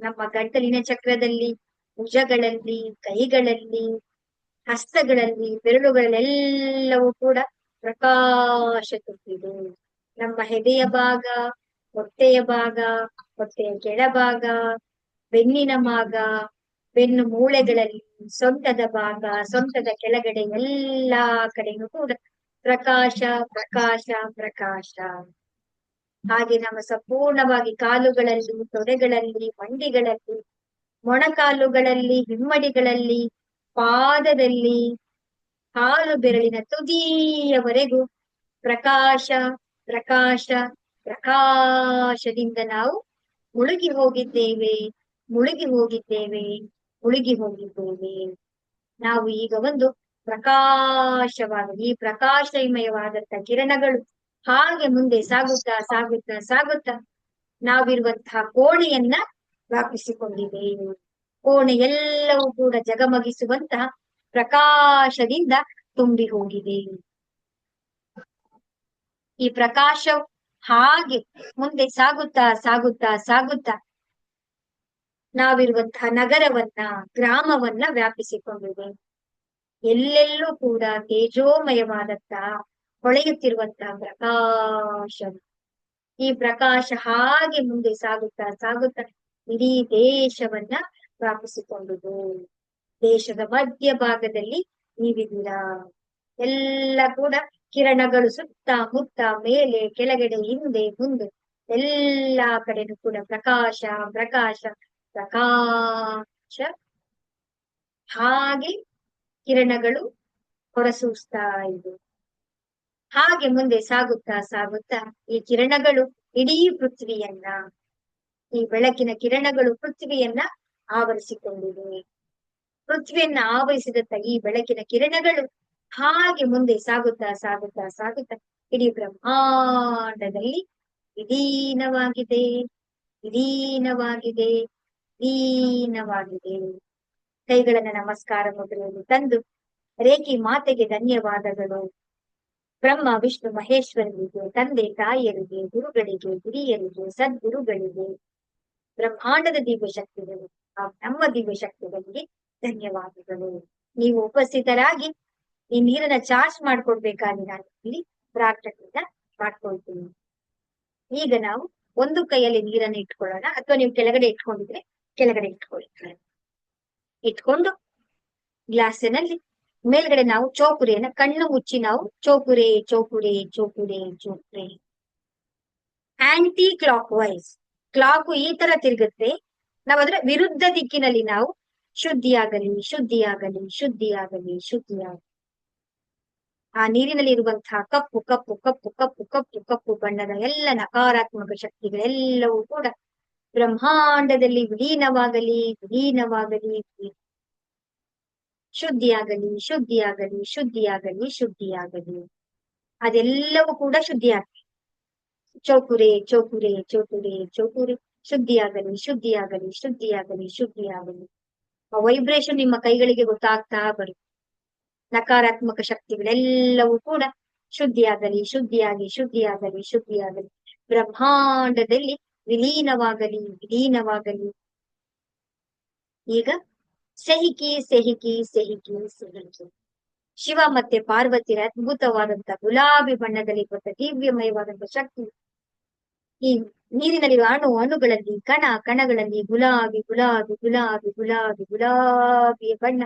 ನಮ್ಮ ಗಂಟಲಿನ ಚಕ್ರದಲ್ಲಿ, ಭುಜಗಳಲ್ಲಿ, ಕೈಗಳಲ್ಲಿ, ಹಸ್ತಗಳಲ್ಲಿ, ಬೆರಳುಗಳಲ್ಲೆಲ್ಲವೂ ಕೂಡ ಪ್ರಕಾಶ ತುಂಬಿದೆ. ನಮ್ಮ ಹೆದೆಯ ಭಾಗ, ಹೊಟ್ಟೆಯ ಭಾಗ ಹೊಟ್ಟೆಯ ಕೆಳಭಾಗ, ಬೆನ್ನಿನ ಭಾಗ ಬೆನ್ನು ಮೂಳೆಗಳಲ್ಲಿ, ಸೊಂಟದ ಭಾಗ, ಸೊಂಟದ ಕೆಳಗಡೆ ಎಲ್ಲಾ ಕಡೆನೂ ಕೂಡ ಪ್ರಕಾಶ ಪ್ರಕಾಶ ಪ್ರಕಾಶ. ಹಾಗೆ ನಮ್ಮ ಸಂಪೂರ್ಣವಾಗಿ ಕಾಲುಗಳಲ್ಲಿ, ತೊಡೆಗಳಲ್ಲಿ, ಮಂಡಿಗಳಲ್ಲಿ, ಮೊಣಕಾಲುಗಳಲ್ಲಿ, ಹಿಮ್ಮಡಿಗಳಲ್ಲಿ, ಪಾದದಲ್ಲಿ, ಕಾಲು ಬೆರಳಿನ ತುದಿಯವರೆಗೂ ಪ್ರಕಾಶ ಪ್ರಕಾಶ, ಪ್ರಕಾಶದಿಂದ ನಾವು ಮುಳುಗಿ ಹೋಗಿದ್ದೇವೆ ಮುಳುಗಿ ಹೋಗಿದ್ದೇವೆ ಮುಳುಗಿ ಹೋಗಿದ್ದೇವೆ. ನಾವು ಈಗ ಒಂದು ಪ್ರಕಾಶವಾದ, ಈ ಪ್ರಕಾಶಮಯವಾದಂತ ಕಿರಣಗಳು ಹಾಗೆ ಮುಂದೆ ಸಾಗುತ್ತಾ ಸಾಗುತ್ತಾ ಸಾಗುತ್ತಾ ನಾವಿರುವಂತಹ ಕೋಣೆಯನ್ನ ವ್ಯಾಪಿಸಿಕೊಂಡಿದೆ ಕೋಣೆ ಎಲ್ಲವೂ ಕೂಡ ಜಗಮಗಿಸುವಂತಹ ಪ್ರಕಾಶದಿಂದ ತುಂಬಿ ಹೋಗಿದೆ. ಈ ಪ್ರಕಾಶ ಹಾಗೆ ಮುಂದೆ ಸಾಗುತ್ತಾ ಸಾಗುತ್ತಾ ಸಾಗುತ್ತಾ ನಾವಿರುವಂತಹ ನಗರವನ್ನ, ಗ್ರಾಮವನ್ನ ವ್ಯಾಪಿಸಿಕೊಂಡಿದೆ. ಎಲ್ಲೆಲ್ಲೂ ಕೂಡ ತೇಜೋಮಯವಾದಂತಹ ಹೊಳೆಯುತ್ತಿರುವಂತಹ ಪ್ರಕಾಶ ಈ ಪ್ರಕಾಶ ಹಾಗೆ ಮುಂದೆ ಸಾಗುತ್ತಾ ಸಾಗುತ್ತಾ ಇಡೀ ದೇಶವನ್ನ ವ್ಯಾಪಿಸಿಕೊಂಡಿದೆ. ದೇಶದ ಮಧ್ಯ ಭಾಗದಲ್ಲಿ ನೀವಿದ್ದೀರಾ? ಎಲ್ಲ ಕೂಡ ಕಿರಣಗಳು ಸುತ್ತ ಮುತ್ತ ಮೇಲೆ, ಕೆಳಗಡೆ, ಹಿಂದೆ, ಮುಂದೆ, ಎಲ್ಲಾ ಕಡೆನೂ ಕೂಡ ಪ್ರಕಾಶ ಪ್ರಕಾಶ ಪ್ರಕಾಶ. ಹಾಗೆ ಕಿರಣಗಳು ಹೊರಸೂಸ್ತಾ ಇದೆ ಹಾಗೆ ಮುಂದೆ ಸಾಗುತ್ತಾ ಸಾಗುತ್ತಾ ಈ ಕಿರಣಗಳು ಇಡೀ ಪೃಥ್ವಿಯನ್ನ, ಈ ಬೆಳಕಿನ ಕಿರಣಗಳು ಪೃಥ್ವಿಯನ್ನ ಆವರಿಸಿಕೊಂಡಿವೆ. ಪೃಥ್ವಿಯನ್ನ ಆವರಿಸಿದಂತ ಈ ಬೆಳಕಿನ ಕಿರಣಗಳು ಹಾಗೆ ಮುಂದೆ ಸಾಗುತ್ತಾ ಸಾಗುತ್ತಾ ಸಾಗುತ್ತಾ ಇಡೀ ಬ್ರಹ್ಮಾಂಡದಲ್ಲಿ ವಿಲೀನವಾಗಿದೆ ವಿಲೀನವಾಗಿದೆ ವಿಲೀನವಾಗಿದೆ. ಕೈಗಳನ್ನ ನಮಸ್ಕಾರ ಮುದ್ರೆಯಲ್ಲಿ ತಂದು ರೇಖಿ ಮಾತೆಗೆ ಧನ್ಯವಾದಗಳು. ಬ್ರಹ್ಮ, ವಿಷ್ಣು ಮಹೇಶ್ವರರಿಗೆ ತಂದೆ, ತಾಯಿಯರಿಗೆ, ಗುರುಗಳಿಗೆ, ಹಿರಿಯರಿಗೆ, ಸದ್ಗುರುಗಳಿಗೆ ಬ್ರಹ್ಮಾಂಡದ ದಿವ್ಯ ಶಕ್ತಿಗಳು ನಮ್ಮ ದಿವ್ಯ ಶಕ್ತಿಗಳಿಗೆ ಧನ್ಯವಾದಗಳು. ನೀವು ಉಪಸ್ಥಿತರಾಗಿ ಈ ನೀರನ್ನ ಚಾರ್ಜ್ ಮಾಡ್ಕೊಡ್ಬೇಕಾಗಿ ನಾನು ಇಲ್ಲಿ ಪ್ರಾರ್ಥನೆಯನ್ನ ಮಾಡ್ಕೊಳ್ತೀನಿ. ಈಗ ನಾವು ಒಂದು ಕೈಯಲ್ಲಿ ನೀರನ್ನ ಇಟ್ಕೊಳ್ಳೋಣ ಅಥವಾ ನೀವು ಕೆಳಗಡೆ ಇಟ್ಕೊಂಡಿದ್ರೆ ಕೆಳಗಡೆ ಇಟ್ಕೊಳ್ಳಿ. ಇಟ್ಕೊಂಡು ಗ್ಲಾಸಿನಲ್ಲಿ ಮೇಲ್ಗಡೆ ನಾವು ಚೌಕುರಿಯನ್ನ ಕಣ್ಣು ಮುಚ್ಚಿ ನಾವು ಚೌಕುರೆ ಚೌಕುರೆ ಚೌಕುರೆ ಚೌಕುರೆ. ಆಂಟಿ ಕ್ಲಾಕ್ ವೈಸ್ ಕ್ಲಾಕ್ ಈ ತರ ತಿರುಗುತ್ತೆ. ನಾವು ಅದರ ವಿರುದ್ಧ ದಿಕ್ಕಿನಲ್ಲಿ ನಾವು ಶುದ್ಧಿಯಾಗಲಿ ಶುದ್ಧಿಯಾಗಲಿ ಶುದ್ಧಿಯಾಗಲಿ ಶುದ್ಧಿಯಾಗಲಿ. ಆ ನೀರಿನಲ್ಲಿ ಇರುವಂತಹ ಕಪ್ಪು ಕಪ್ಪು ಕಪ್ಪು ಕಪ್ಪು ಕಪ್ಪು ಕಪ್ಪು ಬಣ್ಣದ ಎಲ್ಲ ನಕಾರಾತ್ಮಕ ಶಕ್ತಿಗಳೆಲ್ಲವೂ ಕೂಡ ಬ್ರಹ್ಮಾಂಡದಲ್ಲಿ ವಿಲೀನವಾಗಲಿ ವಿಲೀನವಾಗಲಿ, ಶುದ್ಧಿಯಾಗಲಿ ಶುದ್ಧಿಯಾಗಲಿ ಶುದ್ಧಿಯಾಗಲಿ ಶುದ್ಧಿಯಾಗಲಿ. ಅದೆಲ್ಲವೂ ಕೂಡ ಶುದ್ಧಿಯಾಗಲಿ. ಚೌಕುರೆ ಚೌಕುರೆ ಚೌಕುರೆ ಚೌಕುರೆ. ಶುದ್ಧಿಯಾಗಲಿ ಶುದ್ಧಿಯಾಗಲಿ ಶುದ್ಧಿಯಾಗಲಿ ಶುದ್ಧಿಯಾಗಲಿ. ಆ ವೈಬ್ರೇಷನ್ ನಿಮ್ಮ ಕೈಗಳಿಗೆ ಗೊತ್ತಾಗ್ತಾ ಬರುತ್ತೆ. ನಕಾರಾತ್ಮಕ ಶಕ್ತಿಗಳೆಲ್ಲವೂ ಕೂಡ ಶುದ್ಧಿಯಾಗಲಿ, ಶುದ್ಧಿಯಾಗಿ, ಶುದ್ಧಿಯಾಗಲಿ ಶುದ್ಧಿಯಾಗಲಿ. ಬ್ರಹ್ಮಾಂಡದಲ್ಲಿ ವಿಲೀನವಾಗಲಿ ವಿಲೀನವಾಗಲಿ. ಈಗ ಸಹಿಕಿ ಸಹಿಕಿ ಸಹಿಕಿ ಸಹಿಕಿ. ಶಿವ ಮತ್ತೆ ಪಾರ್ವತಿಯ ಅದ್ಭುತವಾದಂತ ಗುಲಾಬಿ ಬಣ್ಣದಲ್ಲಿ ಕೊಟ್ಟ ದಿವ್ಯಮಯವಾದಂತ ಶಕ್ತಿ. ಈ ನೀರಿನಲ್ಲಿರುವ ಅಣು ಅಣುಗಳಲ್ಲಿ, ಕಣ ಕಣಗಳಲ್ಲಿ ಗುಲಾಬಿ ಗುಲಾಬಿ ಗುಲಾಬಿ ಗುಲಾಬಿ, ಗುಲಾಬಿಯ ಬಣ್ಣ.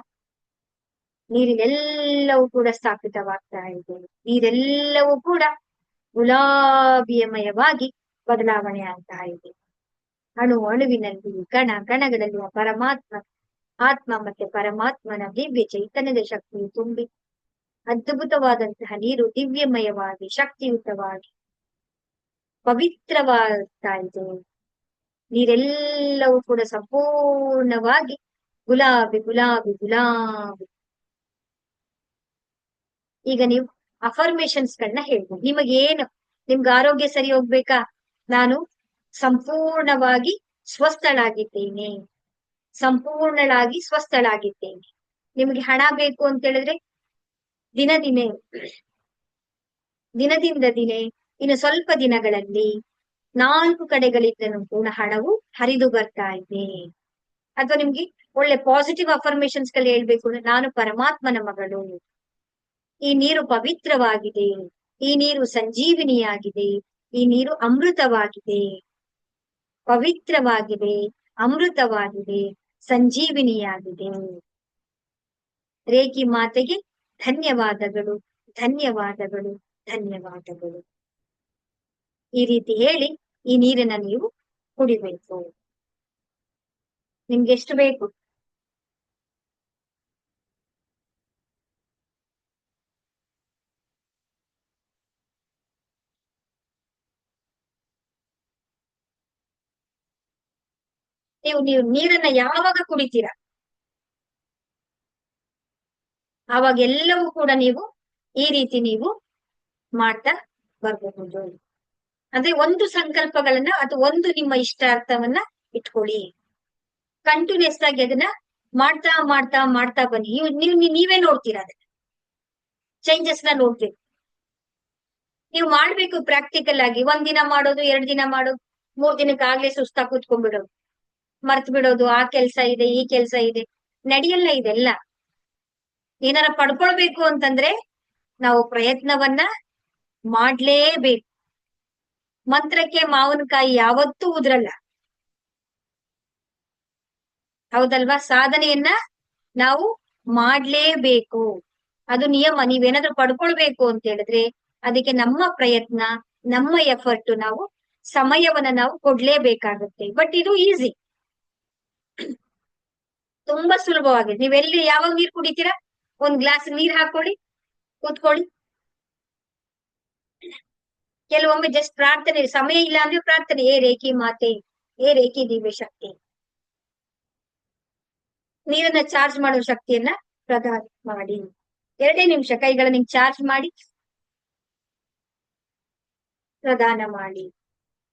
ನೀರಿನೆಲ್ಲವೂ ಕೂಡ ಸ್ಥಾಪಿತವಾಗ್ತಾ ಇದೆ. ನೀರೆಲ್ಲವೂ ಕೂಡ ಗುಲಾಬಿಯಮಯವಾಗಿ ಬದಲಾವಣೆ ಆಗ್ತಾ ಇದೆ. ಅಣು ಅಣುವಿನಲ್ಲಿ ಕಣ ಕಣಗಳಲ್ಲಿ ಪರಮಾತ್ಮ ಆತ್ಮ ಮತ್ತೆ ಪರಮಾತ್ಮನ ದಿವ್ಯ ಚೈತನ್ಯದ ಶಕ್ತಿಯು ತುಂಬಿ ಅದ್ಭುತವಾದಂತಹ ನೀರು ದಿವ್ಯಮಯವಾಗಿ, ಶಕ್ತಿಯುತವಾಗಿ ಪವಿತ್ರವಾಗ್ತಾ ಇದೆ. ನೀರೆಲ್ಲವೂ ಕೂಡ ಸಂಪೂರ್ಣವಾಗಿ ಗುಲಾಬಿ ಗುಲಾಬಿ ಗುಲಾಬಿ. ಈಗ ನೀವು ಅಫರ್ಮೇಶನ್ಸ್ ಗಳನ್ನ ಹೇಳ್ಬೋದು ನಿಮಗೆ ಏನು ನಿಮ್ಗೆ ಆರೋಗ್ಯ ಸರಿ ಹೋಗ್ಬೇಕಾ? ನಾನು ಸಂಪೂರ್ಣವಾಗಿ ಸ್ವಸ್ಥಳಾಗಿದ್ದೇನೆ. ಸಂಪೂರ್ಣಳಾಗಿ ಸ್ವಸ್ಥಳಾಗಿದ್ದೇನೆ. ನಿಮಗೆ ಹಣ ಬೇಕು ಅಂತ ಹೇಳಿದ್ರೆ ದಿನ ದಿನೇ, ದಿನದಿಂದ ದಿನೇ, ಇನ್ನು ಸ್ವಲ್ಪ ದಿನಗಳಲ್ಲಿ ನಾಲ್ಕು ಕಡೆಗಳಿಂದನೂ ಕೂಡ ಹಣವು ಹರಿದು ಬರ್ತಾ ಇದೆ. ಅಥವಾ ನಿಮ್ಗೆ ಒಳ್ಳೆ ಪಾಸಿಟಿವ್ ಅಫರ್ಮೇಶನ್ಸ್ಗಳು ಹೇಳ್ಬೇಕು ಅಂದ್ರೆ, ನಾನು ಪರಮಾತ್ಮನ ಮಗಳು. ಈ ನೀರು ಪವಿತ್ರವಾಗಿದೆ. ಈ ನೀರು ಸಂಜೀವಿನಿಯಾಗಿದೆ. ಈ ನೀರು ಅಮೃತವಾಗಿದೆ. ಪವಿತ್ರವಾಗಿದೆ, ಅಮೃತವಾಗಿದೆ, ಸಂಜೀವಿನಿಯಾಗಿದೆ. ರೇಖಿ ಮಾತೆಗೆ ಧನ್ಯವಾದಗಳು ಧನ್ಯವಾದಗಳು ಧನ್ಯವಾದಗಳು. ಈ ರೀತಿ ಹೇಳಿ ಈ ನೀರನ್ನ ನೀವು ಕುಡಿಬೇಕು. ನಿಮ್ಗೆ ಎಷ್ಟು ಬೇಕು? ನೀವು ನೀವು ನೀರನ್ನ ಯಾವಾಗ ಕುಡಿತೀರಾ? ಆವಾಗ ಎಲ್ಲವೂ ಕೂಡ ನೀವು ಈ ರೀತಿ ನೀವು ಮಾಡ್ತಾ ಬರಬಹುದು. ಅಂದ್ರೆ ಒಂದು ಸಂಕಲ್ಪಗಳನ್ನ ಅಥವಾ ಒಂದು ನಿಮ್ಮ ಇಷ್ಟಾರ್ಥವನ್ನ ಇಟ್ಕೊಳ್ಳಿ. ಕಂಟಿನ್ಯೂಸ್ ಆಗಿ ಅದನ್ನ ಮಾಡ್ತಾ ಮಾಡ್ತಾ ಮಾಡ್ತಾ ಬನ್ನಿ. ನೀವು ನೀವು ನೋಡ್ತೀರಾ ಅದನ್ನ. ಚೇಂಜಸ್ನ ನೋಡ್ತೀರಿ ನೀವು ಮಾಡ್ಬೇಕು ಪ್ರಾಕ್ಟಿಕಲ್ ಆಗಿ. ಒಂದ್ ದಿನ ಮಾಡೋದು, ಎರಡ್ ದಿನ ಮಾಡೋದು, ಮೂರ್ ದಿನಕ್ಕೆ ಆಗ್ಲೇ ಸುಸ್ತಾ ಕೂತ್ಕೊಂಡ್ಬಿಡೋದು. ಮರ್ತ್ ಬಿಡೋದು, ಆ ಕೆಲ್ಸ ಇದೆ, ಈ ಕೆಲ್ಸ ಇದೆ. ನಡೆಯಲ್ಲ ಇದೆಲ್ಲ ಏನಾರ ಪಡ್ಕೊಳ್ಬೇಕು ಅಂತಂದ್ರೆ ನಾವು ಪ್ರಯತ್ನವನ್ನ ಮಾಡ್ಲೇಬೇಕು. ಮಂತ್ರಕ್ಕೆ ಮಾವಿನಕಾಯಿ ಯಾವತ್ತೂ ಉದ್ರಲ್ಲ. ಹೌದಲ್ವಾ? ಸಾಧನೆಯನ್ನ ನಾವು ಮಾಡ್ಲೇಬೇಕು. ಅದು ನಿಯಮ. ನೀವೇನಾದ್ರೂ ಪಡ್ಕೊಳ್ಬೇಕು ಅಂತ ಹೇಳಿದ್ರೆ ಅದಕ್ಕೆ ನಮ್ಮ ಪ್ರಯತ್ನ, ನಮ್ಮ ಎಫರ್ಟ್ ನಾವು ಸಮಯವನ್ನ ನಾವು ಕೊಡ್ಲೇಬೇಕಾಗುತ್ತೆ. ಬಟ್ ಇದು ಈಸಿ ತುಂಬಾ ಸುಲಭವಾಗಿದೆ. ನೀವೆಲ್ಲಿ ಯಾವಾಗ ನೀರ್ ಕುಡಿತೀರಾ? ಒಂದ್ ಗ್ಲಾಸ್ ನೀರ್ ಹಾಕೊಳ್ಳಿ, ಕೂತ್ಕೊಳ್ಳಿ. ಕೆಲವೊಮ್ಮೆ ಜಸ್ಟ್ ಪ್ರಾರ್ಥನೆ, ಸಮಯ ಇಲ್ಲ ಅಂದ್ರೆ ಪ್ರಾರ್ಥನೆ. ಏ ರೇಖಿ ಮಾತೆ, ಏ ರೇಖಿ ದಿವ್ಯ ಶಕ್ತಿ. ನೀರನ್ನ ಚಾರ್ಜ್ ಮಾಡುವ ಶಕ್ತಿಯನ್ನ ಪ್ರದಾನ ಮಾಡಿ. ಎರಡೇ ನಿಮಿಷ ಕೈಗಳನ್ನ ಚಾರ್ಜ್ ಮಾಡಿ. ಪ್ರದಾನ ಮಾಡಿ.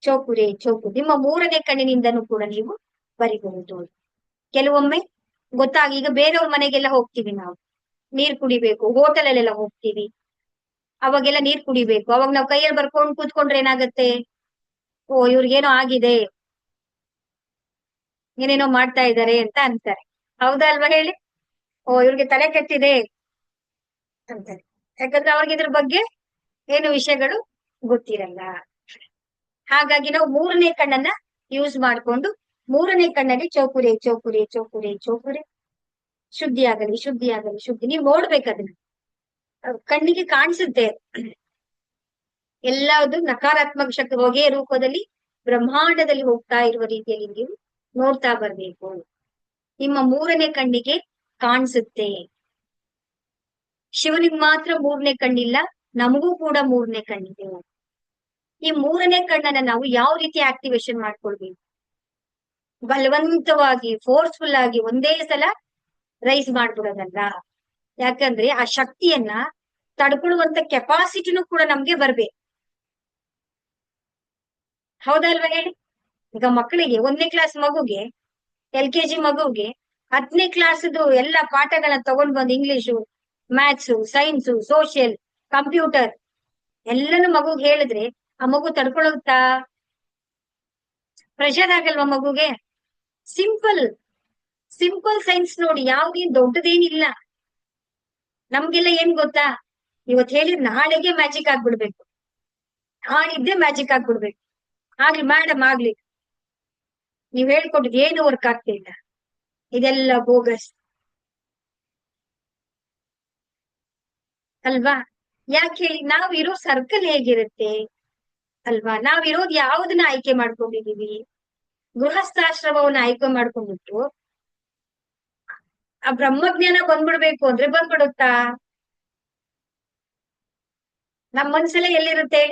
ಚೋಕುರೆ ಚೋಕು. ನಿಮ್ಮ ಮೂರನೇ ಕಣ್ಣಿನಿಂದನೂ ಕೂಡ ನೀವು ಬರಿಬಹುದು ಕೆಲವೊಮ್ಮೆ ಗೊತ್ತಾಗಿ, ಈಗ ಬೇರೆಯವ್ರ ಮನೆಗೆಲ್ಲ ಹೋಗ್ತೀವಿ ನಾವು. ನೀರ್ ಕುಡಿಬೇಕು ಹೋಟೆಲ್ ಅಲ್ಲೆಲ್ಲ ಹೋಗ್ತೀವಿ. ಅವಾಗೆಲ್ಲ ನೀರ್ ಕುಡಿಬೇಕು. ಅವಾಗ ನಾವು ಕೈಯಲ್ಲಿ ಬರ್ಕೊಂಡು ಕೂತ್ಕೊಂಡ್ರೆ ಏನಾಗತ್ತೆ? ಓ, ಇವ್ರಿಗೇನೋ ಆಗಿದೆ. ಏನೇನೋ ಮಾಡ್ತಾ ಇದ್ದಾರೆ ಅಂತ ಅಂತಾರೆ. ಹೌದಾ ಅಲ್ವಾ ಹೇಳಿ? ಓ, ಇವ್ರಿಗೆ ತಲೆ ಕೆಟ್ಟಿದೆ ಅಂತಾರೆ. ಯಾಕಂದ್ರೆ ಅವ್ರಿಗೆ ಇದ್ರ ಬಗ್ಗೆ ಏನು ವಿಷಯಗಳು ಗೊತ್ತಿರಲ್ಲ. ಹಾಗಾಗಿ ನಾವು ಮೂರನೇ ಕಣ್ಣನ್ನ ಯೂಸ್ ಮಾಡ್ಕೊಂಡು ಮೂರನೇ ಕಣ್ಣಲ್ಲಿ ಚೌಕುರಿ ಚೌಕುರಿ, ಚೌಕುರೆ ಚೌಕುರೆ. ಶುದ್ಧಿ ಆಗಲಿ ಶುದ್ಧಿ ಆಗಲಿ, ಶುದ್ಧಿ. ಅದನ್ನ. ಕಣ್ಣಿಗೆ ಕಾಣಿಸುತ್ತೆ. ಎಲ್ಲದು ನಕಾರಾತ್ಮಕ ಶಕ್ತಿ. ಹೊಗೆ ರೂಪದಲ್ಲಿ ಬ್ರಹ್ಮಾಂಡದಲ್ಲಿ ಹೋಗ್ತಾ ಇರುವ ರೀತಿಯಲ್ಲಿ ನೀವು ನೋಡ್ತಾ ಬರ್ಬೇಕು. ನಿಮ್ಮ ಮೂರನೇ ಕಣ್ಣಿಗೆ ಕಾಣಿಸುತ್ತೆ. ಶಿವನಿಗೆ ಮಾತ್ರ ಮೂರನೇ ಕಣ್ಣಿಲ್ಲ, ನಮಗೂ ಕೂಡ ಮೂರನೇ ಕಣ್ಣಿದೆ. ಈ ಮೂರನೇ ಕಣ್ಣನ್ನ ನಾವು ಯಾವ ರೀತಿ ಆಕ್ಟಿವೇಶನ್ ಮಾಡ್ಕೊಳ್ಬೇಕು? ಬಲವಂತವಾಗಿ ಫೋರ್ಸ್ಫುಲ್ ಆಗಿ ಒಂದೇ ಸಲ ರೈಸ್ ಮಾಡ್ಬಿಡೋದಲ್ಲ? ಯಾಕಂದ್ರೆ ಆ ಶಕ್ತಿಯನ್ನ ತಡ್ಕೊಳ್ಳುವಂತ ಕೆಪಾಸಿಟಿನೂ ಕೂಡ ನಮ್ಗೆ ಬರ್ಬೇಕು. ಹೌದಲ್ವಾ ಹೇಳಿ? ಈಗ ಮಕ್ಕಳಿಗೆ ಒಂದನೇ ಕ್ಲಾಸ್ ಮಗುಗೆ ಎಲ್ ಕೆ ಜಿ ಮಗುಗೆ ಹತ್ತನೇ ಕ್ಲಾಸ್ದು ಎಲ್ಲ ಪಾಠಗಳನ್ನ ತಗೊಂಡ್ ಬಂದು English maths science social computer ಎಲ್ಲನು ಮಗುಗೆ ಹೇಳಿದ್ರೆ ಆ ಮಗು ತಡ್ಕೊಳುತ್ತಾ? ಪ್ರೆಷರ್ ಆಗಲ್ವಾ ಮಗುಗೆ? ಸಿಂಪಲ್ ಸಿಂಪಲ್ ಸೈನ್ಸ್ ನೋಡಿ, ಯಾವ್ದೇನ್ ದೊಡ್ಡದೇನಿಲ್ಲ. ನಮ್ಗೆಲ್ಲ ಏನ್ ಗೊತ್ತಾ? ಇವತ್ ಹೇಳಿದ್ರೆ ನಾಳೆಗೆ ಮ್ಯಾಜಿಕ್ ಆಗ್ಬಿಡ್ಬೇಕು. ನಾಳಿದ್ದೆ ಮ್ಯಾಜಿಕ್ ಆಗ್ಬಿಡ್ಬೇಕು. ಆಗ್ಲಿ ಮೇಡಮ್ ಆಗ್ಲಿ. ನೀವ್ ಹೇಳ್ಕೊಟ್ಟಿದ್ ಏನು ವರ್ಕ್ ಆಗ್ತಿಲ್ಲ ಇದೆಲ್ಲ ಬೋಗಸ್ ಅಲ್ವಾ? ಯಾಕೆ ಹೇಳಿ ನಾವ್ ಇರೋ ಸರ್ಕಲ್ ಹೇಗಿರುತ್ತೆ? ಅಲ್ವಾ? ನಾವ್ ಯಾವ್ದನ್ನ ಆಯ್ಕೆ ಮಾಡ್ಕೊಂಡಿದೀವಿ ಗೃಹಸ್ಥಾಶ್ರಮವನ್ನ ಆಯ್ಕೆ ಮಾಡ್ಕೊಂಡ್ಬಿಟ್ಟು ಆ ಬ್ರಹ್ಮಜ್ಞಾನ ಬಂದ್ಬಿಡ್ಬೇಕು ಅಂದ್ರೆ ಬಂದ್ಬಿಡುತ್ತಾ? ನಮ್ ಮನ್ಸಲ್ಲೇ ಎಲ್ಲಿರುತ್ತೆ?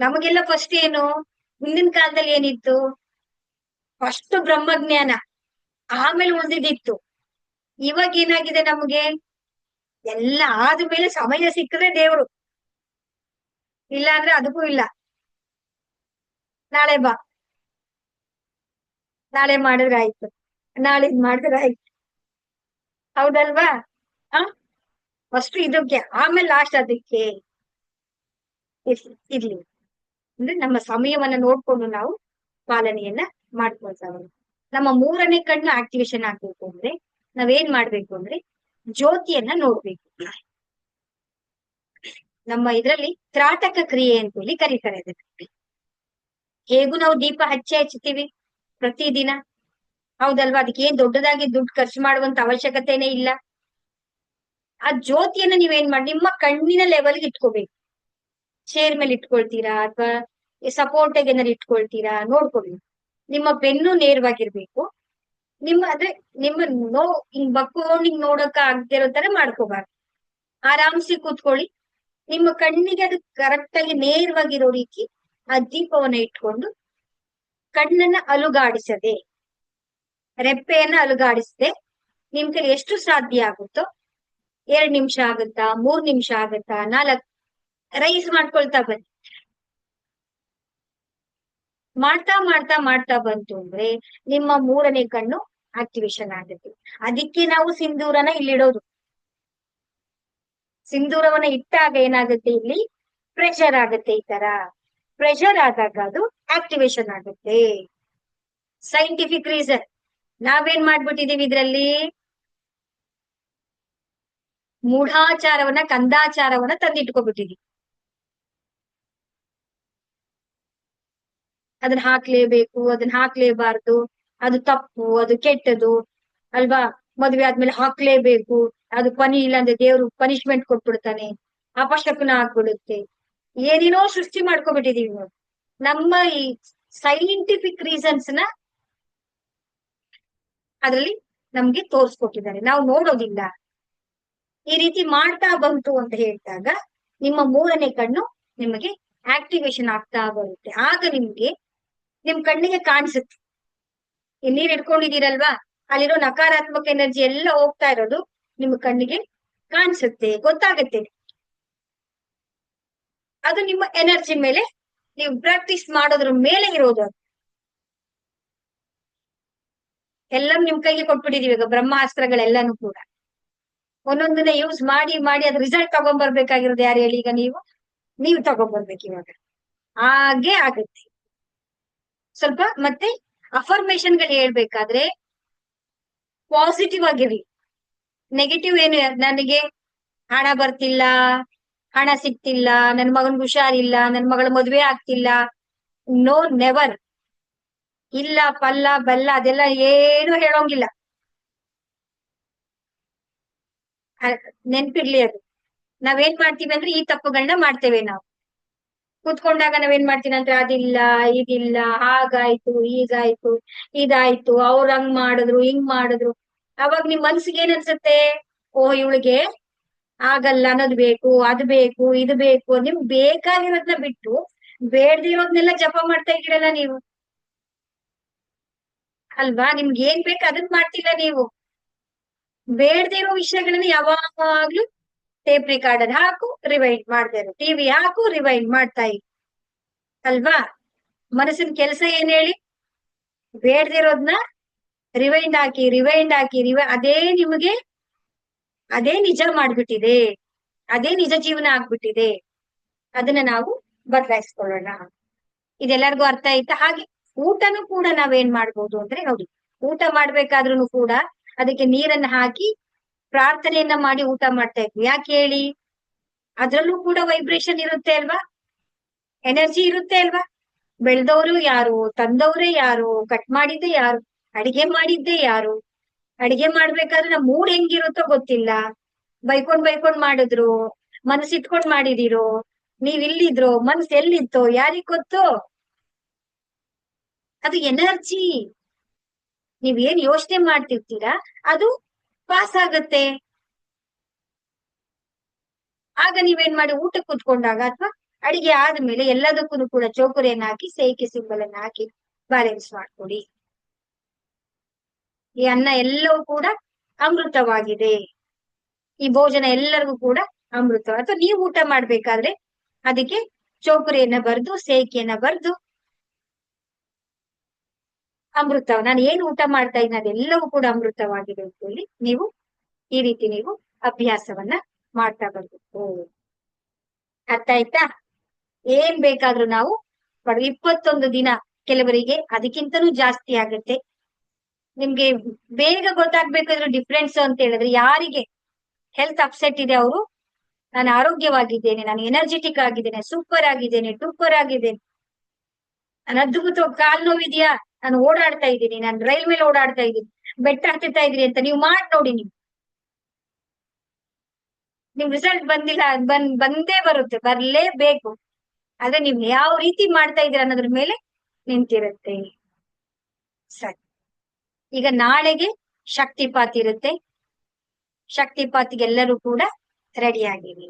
ನಮಗೆಲ್ಲ ಫಸ್ಟ್ ಏನು? ಮುಂದಿನ ಕಾಲದಲ್ಲಿ ಏನಿತ್ತು? ಫಸ್ಟ್ ಬ್ರಹ್ಮಜ್ಞಾನ. ಆಮೇಲೆ ಉಳಿದಿದ್ದಿತ್ತು. ಇವಾಗ ಏನಾಗಿದೆ ನಮ್ಗೆ? ಎಲ್ಲ ಆದ್ಮೇಲೆ ಸಮಯ ಸಿಕ್ಕಿದ್ರೆ ದೇವ್ರು. ಇಲ್ಲ ಅಂದ್ರೆ ಅದಕ್ಕೂ ಇಲ್ಲ. ನಾಳೆ ಬಾ. ನಾಳೆ ಮಾಡಿದ್ರೆ ಆಯ್ತು. ನಾಳೆ ಮಾಡಿದ್ರೆ ಆಯ್ತು. ಹೌದಲ್ವಾ? ಹ? ಫಸ್ಟ್ ಇದಕ್ಕೆ ಆಮೇಲೆ ಲಾಸ್ಟ್ ಅದಕ್ಕೆ ಇರ್ಲಿ ಇರ್ಲಿ. ಅಂದ್ರೆ ನಮ್ಮ ಸಮಯವನ್ನ ನೋಡ್ಕೊಂಡು ನಾವು ಪಾಲನೆಯನ್ನ ಮಾಡ್ಕೊಳ್ತಾ ನಮ್ಮ ಮೂರನೇ ಕಣ್ಣು ಆಕ್ಟಿವೇಶನ್ ಆಗ್ಬೇಕು ಅಂದ್ರೆ ನಾವೇನ್ ಮಾಡ್ಬೇಕು ಅಂದ್ರೆ ಜ್ಯೋತಿಯನ್ನ ನೋಡ್ಬೇಕು. ನಮ್ಮ ಇದ್ರಲ್ಲಿ ತ್ರಾಟಕ ಕ್ರಿಯೆ ಅಂತ ಹೇಳಿ ಕರೀತಾರೆ ಅದಕ್ಕೆ ಹೇಗೂ ನಾವು ದೀಪ ಹಚ್ಚಿ ಹಚ್ತೀವಿ ಪ್ರತಿದಿನ. ಹೌದಲ್ವಾ? ಅದಕ್ಕೆ ಏನ್ ದೊಡ್ಡದಾಗಿ ದುಡ್ಡು ಖರ್ಚು ಮಾಡುವಂತ ಅವಶ್ಯಕತೆನೇ ಇಲ್ಲ. ಆ ಜ್ಯೋತಿಯನ್ನ ನೀವೇನ್ ಮಾಡಿ, ನಿಮ್ಮ ಕಣ್ಣಿನ ಲೆವೆಲ್ಗೆ ಇಟ್ಕೋಬೇಕು. ಚೇರ್ ಮೇಲೆ ಇಟ್ಕೊಳ್ತೀರಾ, ಅಥವಾ ಸಪೋರ್ಟ್ ಏನಾದ್ರು ಇಟ್ಕೊಳ್ತೀರಾ, ನೋಡ್ಕೋಬೇಕು. ನಿಮ್ಮ ಬೆನ್ನು ನೇರವಾಗಿರ್ಬೇಕು. ನಿಮ್ಮ, ಅಂದ್ರೆ ನಿಮ್ಮ ನೋ ಹಿಂಗ್ ಬಕ್ಕೊಂಡು ಹಿಂಗ್ ನೋಡಕ್ ಆಗ್ದಿರೋ ತರ ಮಾಡ್ಕೋಬಾರ್ದು. ಆರಾಮ್ಸಿ ಕೂತ್ಕೊಳ್ಳಿ. ನಿಮ್ಮ ಕಣ್ಣಿಗೆ ಅದು ಕರೆಕ್ಟ್ ಆಗಿ ನೇರವಾಗಿರೋ ರೀತಿ ಆ ದೀಪವನ್ನ ಇಟ್ಕೊಂಡು ಕಣ್ಣನ್ನ ಅಲುಗಾಡಿಸದೆ, ರೆಪ್ಪೆಯನ್ನ ಅಲುಗಾಡಿಸದೆ ನಿಮ್ ಕೈಲಿ ಎಷ್ಟು ಸಾಧ್ಯ ಆಗುತ್ತೋ, ಎರಡ್ ನಿಮಿಷ ಆಗುತ್ತಾ, ಮೂರ್ ನಿಮಿಷ ಆಗುತ್ತಾ, ನಾಲ್ಕ್, ರೈಸ್ ಮಾಡ್ಕೊಳ್ತಾ ಬನ್ನಿ. ಮಾಡ್ತಾ ಮಾಡ್ತಾ ಮಾಡ್ತಾ ಬಂತು ಅಂದ್ರೆ ನಿಮ್ಮ ಮೂರನೇ ಕಣ್ಣು ಆಕ್ಟಿವೇಶನ್ ಆಗುತ್ತೆ. ಅದಕ್ಕೆ ನಾವು ಸಿಂಧೂರನ ಇಲ್ಲಿಡೋದು ಸಿಂಧೂರವನ್ನ ಇಟ್ಟಾಗ ಏನಾಗುತ್ತೆ ಇಲ್ಲಿ? ಪ್ರೆಷರ್ ಆಗುತ್ತೆ ಈ ತರ. ಪ್ರೆಷರ್ ಆದಾಗ ಅದು ಆಕ್ಟಿವೇಶನ್ ಆಗುತ್ತೆ. ಸೈಂಟಿಫಿಕ್ ರೀಸನ್ ನಾವೇನ್ ಮಾಡ್ಬಿಟ್ಟಿದೀವಿ ಇದ್ರಲ್ಲಿ? ಮೂಢಾಚಾರವನ್ನ, ಕಂದಾಚಾರವನ್ನ ತಂದಿಟ್ಕೊಬಿಟ್ಟಿದೀವಿ. ಅದನ್ನ ಹಾಕ್ಲೇಬೇಕು, ಅದನ್ನ ಹಾಕ್ಲೇಬಾರ್ದು. ಅದು ತಪ್ಪು, ಅದು ಕೆಟ್ಟದು. ಅಲ್ವಾ? ಮದ್ವೆ ಆದ್ಮೇಲೆ ಹಾಕ್ಲೇಬೇಕು. ಅದು ಪನಿ ಇಲ್ಲ ಅಂದ್ರೆ ದೇವ್ರು ಪನಿಷ್ಮೆಂಟ್ ಕೊಟ್ಬಿಡ್ತಾನೆ. ಅಪಶಕುನ ಆಗ್ಬಿಡುತ್ತೆ. ಏನೇನೋ ಸೃಷ್ಟಿ ಮಾಡ್ಕೊಬಿಟ್ಟಿದೀವಿ ನಾವು ನಮ್ಮ ಈ ಸೈಂಟಿಫಿಕ್ ರೀಸನ್ಸ್ನ ಅದ್ರಲ್ಲಿ ನಮ್ಗೆ ತೋರ್ಸ್ಕೊಟ್ಟಿದ್ದಾರೆ. ನಾವು ನೋಡೋದಿಲ್ಲ. ಈ ರೀತಿ ಮಾಡ್ತಾ ಬಂತು ಅಂತ ಹೇಳಿದಾಗ ನಿಮ್ಮ ಮೂರನೇ ಕಣ್ಣು ನಿಮಗೆ ಆಕ್ಟಿವೇಶನ್ ಆಗ್ತಾ ಬರುತ್ತೆ. ಆಗ ನಿಮ್ಗೆ ನಿಮ್ ಕಣ್ಣಿಗೆ ಕಾಣಿಸುತ್ತೆ. ಈ ನೀರ್ ಇಟ್ಕೊಂಡಿದ್ದೀರಲ್ವಾ ಅಲ್ಲಿರೋ ನಕಾರಾತ್ಮಕ ಎನರ್ಜಿ ಎಲ್ಲ ಹೋಗ್ತಾ ಇರೋದು ನಿಮ್ ಕಣ್ಣಿಗೆ ಕಾಣಿಸುತ್ತೆ. ಗೊತ್ತಾಗತ್ತೆ. ಅದು ನಿಮ್ಮ ಎನರ್ಜಿ ಮೇಲೆ ನೀವು ಪ್ರಾಕ್ಟೀಸ್ ಮಾಡೋದ್ರ ಮೇಲೆ ಇರೋದು ಎಲ್ಲ ನಿಮ್ ಕೈಗೆ ಕೊಟ್ಬಿಟ್ಟಿದೀವಿ ಈಗ ಬ್ರಹ್ಮಾಸ್ತ್ರಗಳೆಲ್ಲಾನು ಕೂಡ. ಒಂದೊಂದನ್ನ ಯೂಸ್ ಮಾಡಿ ಮಾಡಿ ಅದ್ ರಿಸಲ್ಟ್ ತಗೊಂಡ್ಬರ್ಬೇಕಾಗಿರೋದು ಯಾರು ಹೇಳಿ ಈಗ ನೀವು? ನೀವು ತಗೊಂಡ್ಬರ್ಬೇಕು ಇವಾಗ. ಹಾಗೆ ಆಗುತ್ತೆ. ಸ್ವಲ್ಪ ಮತ್ತೆ ಅಫರ್ಮೇಶನ್ಗಳು ಹೇಳ್ಬೇಕಾದ್ರೆ ಪಾಸಿಟಿವ್ ಆಗಿರ್ಲಿ. ನೆಗೆಟಿವ್ ಏನು? ನನಗೆ ಹಣ ಬರ್ತಿಲ್ಲ ಹಣ ಸಿಗ್ತಿಲ್ಲ, ನನ್ ಮಗನ್ ಹುಷಾರಿಲ್ಲ, ನನ್ ಮಗಳ ಮದ್ವೆ ಆಗ್ತಿಲ್ಲ. ನೋ ನೆವರ್ ಇಲ್ಲ, ಪಲ್ಲ, ಬಲ್ಲ, ಅದೆಲ್ಲ ಏನು ಹೇಳೋಂಗಿಲ್ಲ. ನೆನ್ಪಿರ್ಲಿ ಅದು. ನಾವೇನ್ ಮಾಡ್ತೀವಿ ಅಂದ್ರೆ ಈ ತಪ್ಪುಗಳನ್ನ ಮಾಡ್ತೇವೆ ನಾವು. ಕೂತ್ಕೊಂಡಾಗ ನಾವೇನ್ ಮಾಡ್ತೀನಿ ಅಂದ್ರೆ ಅದಿಲ್ಲ, ಇದಿಲ್ಲ, ಹಾಗಾಯ್ತು, ಹೀಗಾಯ್ತು, ಇದಾಯ್ತು, ಅವ್ರ ಹಂಗ್ ಮಾಡಿದ್ರು, ಹಿಂಗ್ ಮಾಡಿದ್ರು. ಅವಾಗ ನಿಮ್ ಮನ್ಸಿಗೆ ಏನ್ ಅನ್ಸುತ್ತೆ? ಓ ಇವಳಿಗೆ ಆಗಲ್ಲ, ಅನ್ನೋದ್ ಬೇಕು, ಅದ್ ಬೇಕು, ಇದು ಬೇಕು ನಿಮ್ ಬೇಕಾಗಿರೋದ್ನ ಬಿಟ್ಟು ಬೇಡ್ದಿರೋದ್ನೆಲ್ಲ ಜಪ ಮಾಡ್ತಾ ಇದ್ದೀರಲ್ಲ ನೀವು. ಅಲ್ವಾ? ನಿಮ್ಗೆ ಏನ್ ಬೇಕು ಅದನ್ ಮಾಡ್ತಿಲ್ಲ ನೀವು. ಬೇಡ್ದಿರೋ ವಿಷಯಗಳನ್ನ ಯಾವಾಗ್ಲೂ ಟೇಪ್ ರಿಕಾರ್ಡರ್ ಹಾಕು ರಿವೈಂಡ್ ಮಾಡ್ತಾ ಇರು. ಟಿವಿ ಹಾಕು ರಿವೈಂಡ್ ಮಾಡ್ತಾ ಇರು. ಅಲ್ವಾ? ಮನಸ್ಸಿನ ಕೆಲಸ ಏನ್ ಹೇಳಿ? ಬೇಡದಿರೋದ್ನ ರಿವೈಂಡ್ ಹಾಕಿ ರಿವೈಂಡ್ ಹಾಕಿ ರಿವೈ ಅದೇ ನಿಮಗೆ ಅದೇ ನಿಜ ಮಾಡ್ಬಿಟ್ಟಿದೆ. ಅದೇ ನಿಜ ಜೀವನ ಆಗ್ಬಿಟ್ಟಿದೆ. ಅದನ್ನ ನಾವು ಬದಲಾಯಿಸ್ಕೊಳ್ಳೋಣ. ಇದೆಲ್ಲರಿಗೂ ಅರ್ಥ ಆಯ್ತಾ? ಹಾಗೆ ಊಟನೂ ಕೂಡ ನಾವೇನ್ ಮಾಡ್ಬೋದು ಅಂದ್ರೆ ನೋಡಿ ಊಟ ಮಾಡ್ಬೇಕಾದ್ರೂ ಕೂಡ ಅದಕ್ಕೆ ನೀರನ್ನ ಹಾಕಿ ಪ್ರಾರ್ಥನೆಯನ್ನ ಮಾಡಿ ಊಟ ಮಾಡ್ತಾ ಇದ್ವಿ. ಯಾಕೆ ಹೇಳಿ? ಅದ್ರಲ್ಲೂ ಕೂಡ ವೈಬ್ರೇಷನ್ ಇರುತ್ತೆ ಅಲ್ವಾ? ಎನರ್ಜಿ ಇರುತ್ತೆ ಅಲ್ವಾ? ಬೆಳೆದವರು ಯಾರು? ತಂದವರೇ ಯಾರು? ಕಟ್ ಮಾಡಿದ್ದೆ ಯಾರು? ಅಡಿಗೆ ಮಾಡಿದ್ದೆ ಯಾರು? ಅಡಿಗೆ ಮಾಡ್ಬೇಕಾದ್ರೆ ನಮ್ ಮೂಡ್ ಹೆಂಗಿರುತ್ತೋ ಗೊತ್ತಿಲ್ಲ. ಬೈಕೊಂಡ್ ಬೈಕೊಂಡ್ ಮಾಡಿದ್ರು ಮನಸ್ಸು ಇಟ್ಕೊಂಡ್ ಮಾಡಿದಿರೋ, ನೀವ್ ಇಲ್ಲಿದ್ರು, ಮನ್ಸ್ ಎಲ್ಲಿತ್ತೋ, ಯಾರಿಗ್ ಗೊತ್ತು? ಅದು ಎನರ್ಜಿ. ನೀವ್ ಏನ್ ಯೋಚನೆ ಮಾಡ್ತಿರ್ತೀರಾ? ಅದು ಪಾಸ್ ಆಗತ್ತೆ. ಆಗ ನೀವೇನ್ ಮಾಡಿ ಊಟ ಕೂತ್ಕೊಂಡಾಗ ಅಥವಾ ಅಡಿಗೆ ಆದ್ಮೇಲೆ ಎಲ್ಲದಕ್ಕೂ ಕೂಡ ಚೌಕರಿಯನ್ನ ಹಾಕಿ ಸೇಕೆ ಸಿಂಬಲ್ ಅನ್ನ ಹಾಕಿ ಬ್ಯಾಲೆನ್ಸ್ ಮಾಡ್ಕೊಡಿ. ಈ ಅನ್ನ ಎಲ್ಲವೂ ಕೂಡ ಅಮೃತವಾಗಿದೆ. ಈ ಭೋಜನ ಎಲ್ಲರಿಗೂ ಕೂಡ ಅಮೃತ. ಅಥವಾ ನೀವು ಊಟ ಮಾಡ್ಬೇಕಾದ್ರೆ ಅದಕ್ಕೆ ಚೌಕರಿಯನ್ನ ಬರ್ದು ಸೇಕೆಯನ್ನ ಬರ್ದು ಅಮೃತ. ನಾನು ಏನು ಊಟ ಮಾಡ್ತಾ ಇದ್ದೀನಿ ಅದೆಲ್ಲವೂ ಕೂಡ ಅಮೃತವಾಗಿದೆ ಅಂತ ಹೇಳಿ ನೀವು ಈ ರೀತಿ ನೀವು ಅಭ್ಯಾಸವನ್ನ ಮಾಡ್ತಾ ಬರ್ಬೇಕು. ಅರ್ಥ ಆಯ್ತಾ? ಏನ್ ಬೇಕಾದ್ರೂ ನಾವು, ಇಪ್ಪತ್ತೊಂದು ದಿನ ಕೆಲವರಿಗೆ ಅದಕ್ಕಿಂತನೂ ಜಾಸ್ತಿ ಆಗುತ್ತೆ. ನಿಮ್ಗೆ ಬೇಗ ಗೊತ್ತಾಗ್ಬೇಕಾದ್ರೆ ಡಿಫ್ರೆನ್ಸ್ ಅಂತ ಹೇಳಿದ್ರೆ ಯಾರಿಗೆ ಹೆಲ್ತ್ ಅಪ್ಸೆಟ್ ಇದೆ ಅವರು, ನಾನು ಆರೋಗ್ಯವಾಗಿದ್ದೇನೆ, ನಾನು ಎನರ್ಜೆಟಿಕ್ ಆಗಿದ್ದೇನೆ ಸೂಪರ್ ಆಗಿದ್ದೇನೆ ಟೂಪರ್ ಆಗಿದ್ದೇನೆ. ನಾನು ಅದ್ಭುತ ಕಾಲ್ ನೋವಿದ್ಯಾ? ನಾನು ಓಡಾಡ್ತಾ ಇದ್ದೀನಿ, ನಾನು ರೈಲ್ ಮೇಲೆ ಓಡಾಡ್ತಾ ಇದ್ದೀನಿ, ಬೆಟ್ಟ ಹತ್ತಿರ್ತಾ ಇದ್ರಿ ಅಂತ ನೀವು ಮಾಡಿ ನೋಡಿ ನೀವು. ನಿಮ್ ರಿಸಲ್ಟ್ ಬಂದಿಲ್ಲ, ಬಂದ್, ಬಂದೇ ಬರುತ್ತೆ, ಬರ್ಲೇಬೇಕು. ಆದ್ರೆ ನೀವು ಯಾವ ರೀತಿ ಮಾಡ್ತಾ ಇದ್ದೀರ ಅನ್ನೋದ್ರ ಮೇಲೆ ನಿಂತಿರುತ್ತೆ. ಸರಿ. ಈಗ ನಾಳೆಗೆ ಶಕ್ತಿಪಾತ್ ಇರುತ್ತೆ. ಶಕ್ತಿಪಾತ್ಗೆಲ್ಲರೂ ಕೂಡ ರೆಡಿ ಆಗಿರಿ